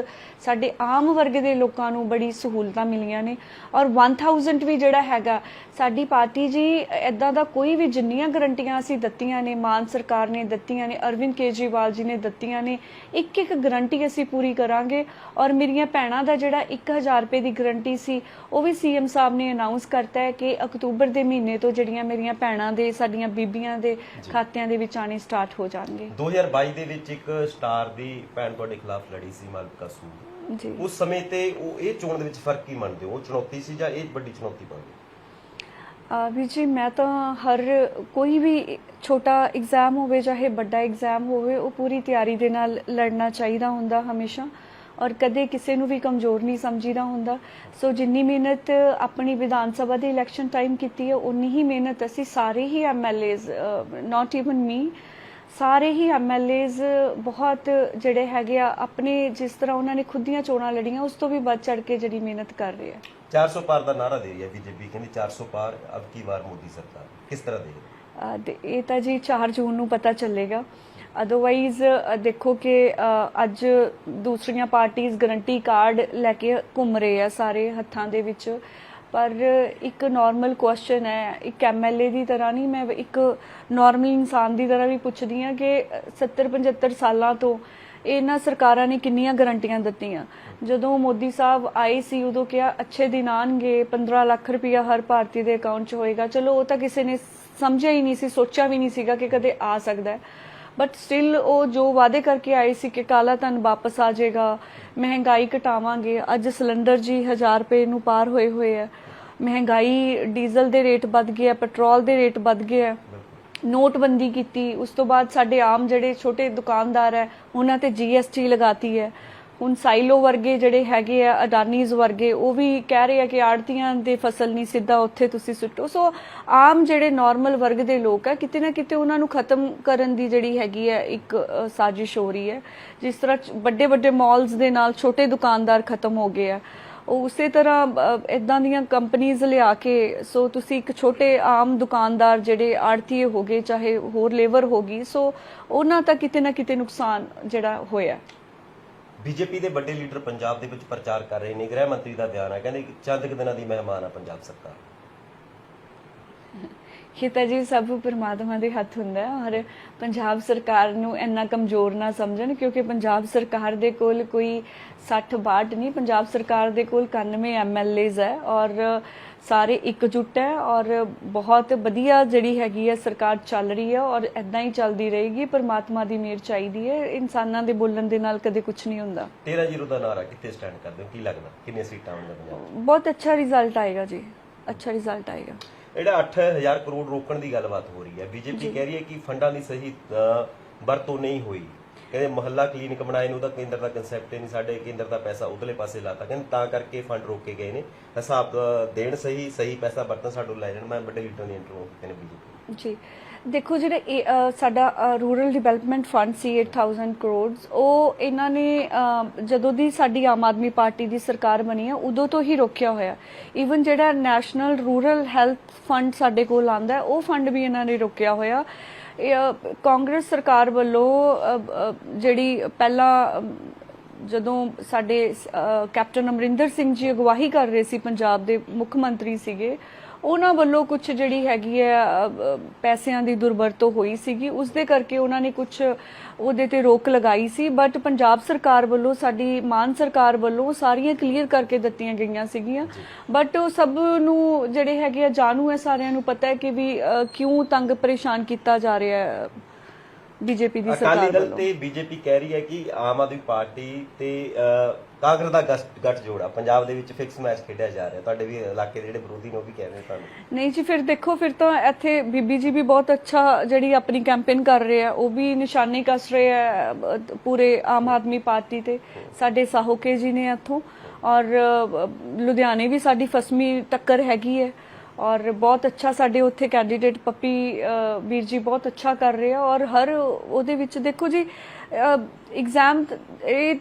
ਸਾਡੇ ਆਮ ਵਰਗ ਦੇ ਲੋਕਾਂ ਨੂੰ ਬੜੀ ਸਹੂਲਤਾਂ ਮਿਲੀਆਂ ਨੇ। ਔਰ 1000 ਵੀ ਜਿਹੜਾ ਹੈਗਾ ਸਾਡੀ ਪਾਰਟੀ ਜੀ ਇਦਾਂ ਦਾ ਕੋਈ ਵੀ ਜਿੰਨੀਆਂ ਗਰੰਟੀਆਂ ਅਸੀਂ ਦਿੱਤੀਆਂ ਨੇ ਮਾਨ ਸਰਕਾਰ ਨੇ ਦਿੱਤੀਆਂ ਨੇ ਅਰਵਿੰਦ ਕੇਜਰੀਵਾਲ ਜੀ ਨੇ ਦਿੱਤੀਆਂ ਨੇ ਇੱਕ ਇੱਕ ਗਰੰਟੀ ਅਸੀਂ ਪੂਰੀ ਕਰਾਂਗੇ। ਔਰ ਮੇਰੀਆਂ ਭੈਣਾਂ ਦਾ ਜਿਹੜਾ 1000 ਰੁਪਏ ਦੀ ਗਰੰਟੀ ਸੀ ਉਹ ਵੀ ਸੀਐਮ ਸਾਹਿਬ ਨੇ ਅਨਾਉਂਸ ਕਰਤਾ ਹੈ ਕਿ ਅਕਤੂਬਰ ਦੇ ਮਹੀਨੇ ਤੋਂ ਜਿਹੜੀਆਂ ਮੇਰੀਆਂ ਭੈਣਾਂ ਦੇ ਸਾਡੀਆਂ ਬੀਬੀਆਂ ਦੇ ਖਾਤਿਆਂ ਦੇ ਵਿੱਚ ਆਣੇ ਸਟਾਰਟ ਹੋ ਜਾਣਗੇ। 2022 ਦੇ ਵਿੱਚ ਇੱਕ ਸਟਾਰ ਦੀ ਭੈਣ ਤੁਹਾਡੇ ਖਿਲਾਫ ਲੜੀ ਸੀ ਮਾਲਕਾ ਸੂਦ ਜੀ। ਉਸ ਸਮੇਂ ਤੇ ਉਹ ਇਹ ਚੋਣ ਦੇ ਵਿੱਚ ਫ਼ਰਕ ਕੀ ਮੰਨਦੇ ਹੋ? ਉਹ ਚੁਣੌਤੀ ਸੀ ਜਾਂ ਇਹ ਵੱਡੀ ਚੁਣੌਤੀ ਬਣ ਗਈ? ਵੀ ਜੀ ਮੈਂ ਤਾਂ ਹਰ ਕੋਈ ਵੀ ਛੋਟਾ ਐਗਜ਼ਾਮ ਹੋਵੇ ਚਾਹੇ ਵੱਡਾ ਐਗਜ਼ਾਮ ਹੋਵੇ ਉਹ ਪੂਰੀ ਤਿਆਰੀ ਦੇ ਨਾਲ ਲੜਨਾ ਚਾਹੀਦਾ ਹੁੰਦਾ ਹਮੇਸ਼ਾ ਔਰ ਕਦੇ ਕਿਸੇ ਨੂੰ ਵੀ ਕਮਜ਼ੋਰ ਨਹੀਂ ਸਮਝੀਦਾ ਹੁੰਦਾ। ਸੋ ਜਿੰਨੀ ਮਿਹਨਤ ਆਪਣੀ ਵਿਧਾਨ ਸਭਾ ਦੇ ਇਲੈਕਸ਼ਨ ਟਾਈਮ ਕੀਤੀ ਹੈ ਉਨੀ ਹੀ ਮਿਹਨਤ ਅਸੀਂ ਸਾਰੇ ਹੀ ਐਮਐਲਏਜ਼ ਨਾਟ ਈਵਨ ਮੀ ਸਾਰੇ ਹੀ ਐਮਐਲਏਜ਼ ਬਹੁਤ ਜਿਹੜੇ ਹੈਗੇ ਆ ਆਪਣੇ ਜਿਸ ਤਰ੍ਹਾਂ ਉਹਨਾਂ ਨੇ ਖੁਦ ਦੀਆਂ ਚੋਣਾਂ ਲੜੀਆਂ ਉਸ ਤੋਂ ਵੀ ਵੱਧ ਚੜ ਕੇ ਜਿਹੜੀ ਮਿਹਨਤ ਕਰ ਰਹੇ ਆ। 400 ਪਾਰ ਦਾ ਨਾਰਾ ਦੇ ਰਹੀ ਹੈ ਬੀਜੇਪੀ ਕਹਿੰਦੀ 400 ਪਾਰ ਅਬ ਕੀ ਵਾਰ ਮੋਦੀ ਸਰਕਾਰ? ਕਿਸ ਤਰ੍ਹਾਂ ਦੇ ਇਹ ਤਾਂ ਜੀ 4 ਜੂਨ ਨੂੰ ਪਤਾ ਚੱਲੇਗਾ। ਅਦਰਵਾਈਜ਼ ਦੇਖੋ ਕਿ ਅੱਜ ਦੂਸਰੀਆਂ ਪਾਰਟੀਆਂ ਗਰੰਟੀ ਕਾਰਡ ਲੈ ਕੇ ਘੁੰਮ ਰਹੇ ਆ ਸਾਰੇ ਹੱਥਾਂ ਦੇ ਵਿੱਚ। ਪਰ ਇੱਕ ਨਾਰਮਲ ਕੁਐਸਚਨ ਹੈ, ਇੱਕ ਐਮਐਲਏ ਦੀ ਤਰ੍ਹਾਂ ਨਹੀਂ, ਮੈਂ ਇੱਕ ਨਾਰਮਲ ਇਨਸਾਨ ਦੀ ਤਰ੍ਹਾਂ ਵੀ ਪੁੱਛਦੀ ਆ ਕਿ 70 75 ਸਾਲਾਂ ਤੋਂ ਇਹਨਾਂ ਸਰਕਾਰਾਂ ਨੇ ਕਿੰਨੀਆਂ ਗਰੰਟੀਆਂ ਦਿੱਤੀਆਂ। ਜਦੋਂ ਮੋਦੀ ਸਾਹਿਬ ਆਏ ਸੀ, ਉਦੋਂ ਕਿਹਾ, ਅੱਛੇ ਦਿਨ ਆਣਗੇ 15 ਲੱਖ ਰੁਪਇਆ ਹਰ ਭਾਰਤੀ ਦੇ ਅਕਾਊਂਟ 'ਚ ਹੋਏਗਾ। ਚਲੋ, ਉਹ ਤਾਂ ਕਿਸੇ ਨੇ ਸਮਝਿਆ ਹੀ ਨਹੀਂ ਸੀ, ਸੋਚਿਆ ਵੀ ਨਹੀਂ ਸੀਗਾ ਕਿ ਕਦੇ ਆ ਸਕਦਾ ਹੈ। ਬਟ ਸਟਿਲ ਉਹ ਜੋ ਵਾਅਦੇ ਕਰਕੇ ਆਏ ਸੀ ਕਿ ਕਾਲਾ ਧਨ ਵਾਪਸ ਆ ਜਾਏਗਾ, ਮਹਿੰਗਾਈ ਘਟਾਵਾਂਗੇ, ਅੱਜ ਸਿਲੰਡਰ ਜੀ 1000 ਰੁਪਏ ਨੂੰ ਪਾਰ ਹੋਏ ਹੋਏ ਆ। ਮਹਿੰਗਾਈ ਡੀਜ਼ਲ ਦੇ ਰੇਟ ਵੱਧ ਗਏ ਪੈਟਰੋਲ ਦੇ ਰੇਟ ਵੱਧ ਗਏ ਨੋਟਬੰਦੀ ਕੀਤੀ, ਉਸ ਤੋਂ ਬਾਅਦ ਸਾਡੇ ਆਮ ਜਿਹੜੇ ਛੋਟੇ ਦੁਕਾਨਦਾਰ ਹੈ ਉਹਨਾਂ ਤੇ ਜੀਐਸਟੀ ਲਗਾਤੀ ਹੈ ਹੁਣ ਸਾਈਲੋ ਵਰਗੇ ਜਿਹੜੇ ਹੈਗੇ ਆ, ਅਡਾਨੀਜ਼ ਵਰਗੇ, ਉਹ ਵੀ ਕਹਿ ਰਹੇ ਆ ਕਿ ਆੜਤੀਆਂ ਦੇ ਫਸਲ ਨਹੀਂ ਸਿੱਧਾ ਉੱਥੇ ਤੁਸੀਂ ਸੁੱਟੋ। ਸੋ ਆਮ ਜਿਹੜੇ ਨਾਰਮਲ ਵਰਗ ਦੇ ਲੋਕ ਆ, ਕਿਤੇ ਨਾ ਕਿਤੇ ਉਹਨਾਂ ਨੂੰ ਖਤਮ ਕਰਨ ਦੀ ਜਿਹੜੀ ਹੈਗੀ ਹੈ ਇੱਕ ਸਾਜ਼ਿਸ਼ ਹੋ ਰਹੀ ਹੈ। ਜਿਸ ਤਰ੍ਹਾਂ ਵੱਡੇ ਵੱਡੇ ਮਾਲਸ ਦੇ ਨਾਲ ਛੋਟੇ ਦੁਕਾਨਦਾਰ ਖਤਮ ਹੋ ਗਏ ਆ। ਉਸੇ ਤਰ੍ਹਾਂ ਇਦਾਂ ਦੀਆਂ ਕੰਪਨੀਆਂ ਲਿਆ ਕੇ ਸੋ ਤੁਸੀਂ ਇੱਕ ਛੋਟੇ ਆਮ ਦੁਕਾਨਦਾਰ ਜਿਹੜੇ ਆੜਤੀਏ ਹੋ ਗਏ, ਚਾਹੇ ਹੋਰ ਲੇਬਰ ਹੋ ਗਈ ਸੋ ਉਹਨਾਂ ਦਾ ਕਿਤੇ ਨਾ ਕਿਤੇ ਨੁਕਸਾਨ ਜਿਹੜਾ ਹੋਇਆ। ਬੀਜੇਪੀ ਦੇ ਵੱਡੇ ਲੀਡਰ ਪੰਜਾਬ ਦੇ ਵਿੱਚ ਪ੍ਰਚਾਰ ਕਰ ਰਹੇ ਨੇ। ਗ੍ਰਹਿ ਮੰਤਰੀ ਦਾ ਬਿਆਨ ਹੈ ਕਹਿੰਦੇ ਕਿ ਚੰਦ ਕੁ ਦਿਨਾਂ ਦੀ ਮਹਿਮਾਨ ਆ ਪੰਜਾਬ ਸਰਕਾਰ। ਇਹ ਤਾਂ ਜੀ ਸਭ ਪਰਮਾਤਮਾ ਦੇ ਹੱਥ ਹੁੰਦਾ ਹੈ ਔਰ ਪੰਜਾਬ ਸਰਕਾਰ ਨੂੰ ਇੰਨਾ ਕਮਜ਼ੋਰ ਨਾ ਸਮਝਣ, ਕਿਉਂਕਿ ਪੰਜਾਬ ਸਰਕਾਰ ਦੇ ਕੋਲ ਕੋਈ 60 62 ਨਹੀਂ, ਪੰਜਾਬ ਸਰਕਾਰ ਦੇ ਕੋਲ 91 ਐਮਐਲਏਜ਼ ਹੈ ਔਰ ਸਾਰੇ ਇਕਜੁੱਟ ਹੈ ਔਰ ਬਹੁਤ ਵਧੀਆ ਜਿਹੜੀ ਹੈਗੀ ਹੈ ਸਰਕਾਰ ਚੱਲ ਰਹੀ ਹੈ ਔਰ ਇਦਾਂ ਹੀ ਚੱਲਦੀ ਰਹੇਗੀ ਪਰਮਾਤਮਾ ਦੀ ਮਿਹਰ ਚਾਹੀਦੀ ਹੈ ਇਨਸਾਨਾਂ ਦੇ ਬੋਲਣ ਦੇ ਨਾਲ ਕਦੇ ਕੁਝ ਨਹੀਂ ਹੁੰਦਾ। 13 ਜ਼ੀਰੋ ਦਾ ਨਾਰਾ ਕਿੱਥੇ ਸਟੈਂਡ ਕਰਦੇ ਹੋ? ਕੀ ਲੱਗਦਾ? ਕਿੰਨੀਆਂ ਸੀਟਾਂ ਆਉਣਗੀਆਂ ਪੰਜਾਬ ਬਹੁਤ ਅੱਛਾ ਰਿਜ਼ਲਟ ਆਏਗਾ ਜੀ ਅੱਛਾ ਰਿਜ਼ਲਟ ਆਏਗਾ। ਜਿਹੜਾ 8000 ਕਰੋੜ ਰੋਕਣ ਦੀ ਗੱਲਬਾਤ ਹੋ ਰਹੀ ਹੈ ਬੀਜੇਪੀ ਕਹਿ ਰਹੀ ਹੈ ਕਿ ਫੰਡਾਂ ਦੀ ਸਹੀ ਵਰਤੋਂ ਨਹੀਂ ਹੋਈ। ਕਹਿੰਦੇ ਮਹੱਲਾ ਕਲੀਨਿਕ ਬਣਾਏ ਨੂੰ, ਉਹਦਾ ਕੇਂਦਰ ਦਾ ਕਨਸੈਪਟ ਹੀ ਨਹੀਂ, ਸਾਡੇ ਕੇਂਦਰ ਦਾ ਪੈਸਾ ਉਧਰਲੇ ਪਾਸੇ ਲਾਤਾ। ਕਹਿੰਦੇ ਤਾਂ ਕਰਕੇ ਫੰਡ ਰੋਕੇ ਗਏ ਨੇ। ਹਿਸਾਬ ਦੇਣ ਸਹੀ ਸਹੀ ਪੈਸਾ ਵਰਤਣ ਸਾਡੋਂ ਲੈ ਜਾਣ। ਮੈਂ ਵੱਡੇ ਲੀਡਰਾਂ ਦੀ ਇੰਟਰਵਿਊ ਕੀਤੇ ਨੇ ਬੀਜੇਪੀ ਜੀ। ਦੇਖੋ, ਜਿਹੜਾ ਸਾਡਾ ਰੂਰਲ ਡਿਵੈਲਪਮੈਂਟ ਫੰਡ ਸੀ 8000 ਕਰੋੜਸ ਉਹ ਇਹਨਾਂ ਨੇ ਜਦੋਂ ਦੀ ਸਾਡੀ ਆਮ ਆਦਮੀ ਪਾਰਟੀ ਦੀ ਸਰਕਾਰ ਬਣੀ ਹੈ, ਉਦੋਂ ਤੋਂ ਹੀ ਰੋਕਿਆ ਹੋਇਆ। ਈਵਨ ਜਿਹੜਾ ਨੈਸ਼ਨਲ ਰੂਰਲ ਹੈਲਥ ਫੰਡ ਸਾਡੇ ਕੋਲ ਆਂਦਾ ਉਹ ਫੰਡ ਵੀ ਇਹਨਾਂ ਨੇ ਰੋਕਿਆ ਹੋਇਆ। ਕਾਂਗਰਸ ਸਰਕਾਰ ਵੱਲੋਂ ਜਿਹੜੀ ਪਹਿਲਾਂ ਜਦੋਂ ਸਾਡੇ ਕੈਪਟਨ ਅਮਰਿੰਦਰ ਸਿੰਘ ਜੀ ਅਗਵਾਹੀ ਕਰ ਰਹੇ ਸੀ ਪੰਜਾਬ ਦੇ ਮੁੱਖ ਮੰਤਰੀ ਸੀਗੇ ਉਹਨਾਂ ਵੱਲੋਂ ਕੁਝ ਜਿਹੜੀ ਹੈਗੀ ਹੈ ਪੈਸਿਆਂ ਦੀ ਦੁਰਵਰਤੋਂ ਹੋਈ ਸੀਗੀ। ਉਸ ਦੇ ਕਰਕੇ ਉਹਨਾਂ ਨੇ ਕੁਝ ਉਹਦੇ ਤੇ ਰੋਕ ਲਗਾਈ ਸੀ। ਬਟ ਪੰਜਾਬ ਸਰਕਾਰ ਵੱਲੋਂ ਸਾਡੀ ਮਾਨ ਸਰਕਾਰ ਵੱਲੋਂ ਸਾਰੀਆਂ ਕਲੀਅਰ ਕਰਕੇ ਦਿੱਤੀਆਂ ਗਈਆਂ ਸੀਗੀਆਂ। ਬਟ ਉਹ ਸਭ ਨੂੰ ਜਿਹੜੇ ਹੈਗੇ ਆ ਜਾਣੂ ਹੈ ਸਾਰਿਆਂ ਨੂੰ ਪਤਾ ਹੈ ਕਿ ਵੀ ਕਿਉਂ ਤੰਗ ਪਰੇਸ਼ਾਨ ਕੀਤਾ ਜਾ ਰਿਹਾ ਹੈ ਬੀਜੇਪੀ ਦੀ ਅਕਾਲੀ ਸਰਕਾਰ ਦਲ ਵੱਲੋਂ। ਤੇ ਬੀਜੇਪੀ ਕਹਿ ਰਹੀ ਹੈ ਕਿ ਆਮ ਆਦਮੀ ਪਾਰਟੀ ਤੇ ਕਾਂਗਰਸ ਦਾ ਗਸ- ਗੱਠਜੋੜ ਆ। ਪੰਜਾਬ ਦੇ ਵਿੱਚ ਫਿਕਸ ਮੈਚ ਖੇਡਿਆ ਜਾ ਰਿਹਾ। ਤੁਹਾਡੇ ਵੀ ਇਲਾਕੇ ਦੇ ਜਿਹੜੇ ਵਿਰੋਧੀ ਨੇ ਉਹ ਵੀ ਕਹਿ ਰਹੇ ਤੁਹਾਨੂੰ। ਨਹੀਂ ਜੀ ਫਿਰ ਦੇਖੋ ਫਿਰ ਤਾਂ ਇੱਥੇ ਬੀਬੀ ਜੀ ਵੀ ਬਹੁਤ ਅੱਛਾ ਜਿਹੜੀ ਆਪਣੀ ਕੈਂਪੇਨ ਕਰ ਰਹੇ ਆ। ਉਹ ਵੀ ਨਿਸ਼ਾਨੇ ਕੱਸ ਰਹੇ ਆ ਅ, ਪੂਰੇ ਆਮ ਆਦਮੀ ਪਾਰਟੀ ਤੇ। ਸਾਡੇ ਸਾਹੋਕੇ ਜੀ ਨੇ ਇੱਥੋਂ। ਔਰ ਅ, ਲੁਧਿਆਣੇ ਵੀ ਸਾਡੀ ਫਸਮੀ ਟੱਕਰ ਹੈਗੀ ਹੈ। ਔਰ ਬਹੁਤ ਅੱਛਾ ਸਾਡੇ ਉੱਥੇ ਕੈਂਡੀਡੇਟ ਪੱਪੀ ਅ, ਵੀਰ ਜੀ ਬਹੁਤ ਅੱਛਾ ਕਰ ਰਹੇ ਆ। ਔਰ ਹਰ ਉਹਦੇ ਵਿੱਚ ਦੇਖੋ ਜੀ ਐਗਜ਼ਾਮ ਇਹ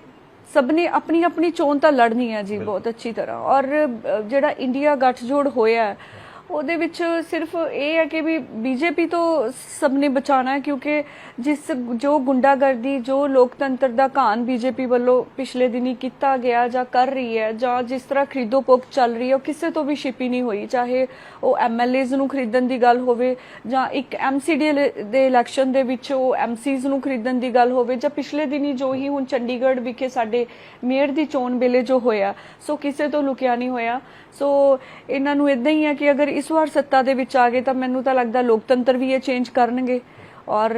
ਸਭ ਨੇ ਆਪਣੀ ਆਪਣੀ ਚੋਣ ਤਾਂ ਲੜਨੀ ਹੈ ਜੀ ਬਹੁਤ ਅੱਛੀ ਤਰ੍ਹਾਂ। ਔਰ ਜਿਹੜਾ ਇੰਡੀਆ ਗੱਠਜੋੜ ਹੋਇਆ ਉਹਦੇ ਵਿੱਚ ਸਿਰਫ ਇਹ ਹੈ ਕਿ ਵੀ ਬੀਜੇਪੀ ਤੋਂ ਸਭ ਨੇ ਬਚਾਣਾ ਹੈ, ਕਿਉਂਕਿ ਜਿਸ ਜੋ ਗੁੰਡਾਗਰਦੀ, ਜੋ ਲੋਕਤੰਤਰ ਦਾ ਘਾਣ ਬੀਜੇਪੀ ਵੱਲੋਂ ਪਿਛਲੇ ਦਿਨੀ ਕੀਤਾ ਗਿਆ ਜਾਂ ਕਰ ਰਹੀ ਹੈ, ਜਾਂ ਜਿਸ ਤਰ੍ਹਾਂ ਖਰੀਦੋ ਪੁੱਕ ਚੱਲ ਰਹੀ ਹੈ, ਉਹ ਕਿਸੇ ਤੋਂ ਵੀ ਛਿਪੀ ਨਹੀਂ ਹੋਈ, ਚਾਹੇ ਉਹ ਐਮਐਲਏਜ਼ ਨੂੰ ਖਰੀਦਣ ਦੀ ਗੱਲ ਹੋਵੇ ਜਾਂ ਇੱਕ ਐਮਸੀਡੀ ਦੇ ਇਲੈਕਸ਼ਨ ਦੇ ਵਿੱਚ ਉਹ ਐਮਸੀਜ਼ ਨੂੰ ਖਰੀਦਣ ਦੀ ਗੱਲ ਹੋਵੇ, ਜਾਂ ਪਿਛਲੇ ਦਿਨੀ ਜੋ ਹੀ ਹੁਣ ਚੰਡੀਗੜ੍ਹ ਵਿਖੇ ਸਾਡੇ ਮੇਅਰ ਦੀ ਚੋਣ ਵੇਲੇ ਜੋ ਹੋਇਆ, ਸੋ ਕਿਸੇ ਤੋਂ ਲੁਕਿਆ ਨਹੀਂ ਹੋਇਆ। ਸੋ ਇਹਨਾਂ ਨੂੰ ਇਦਾਂ ਹੀ ਹੈ ਕਿ ਅਗਰ ਇਸ ਵਾਰ ਸੱਤਾ ਦੇ ਵਿੱਚ ਆ ਗਏ ਤਾਂ ਮੈਨੂੰ ਤਾਂ ਲੱਗਦਾ ਲੋਕਤੰਤਰ ਵੀ ਇਹ ਚੇਂਜ ਕਰਨਗੇ। ਔਰ,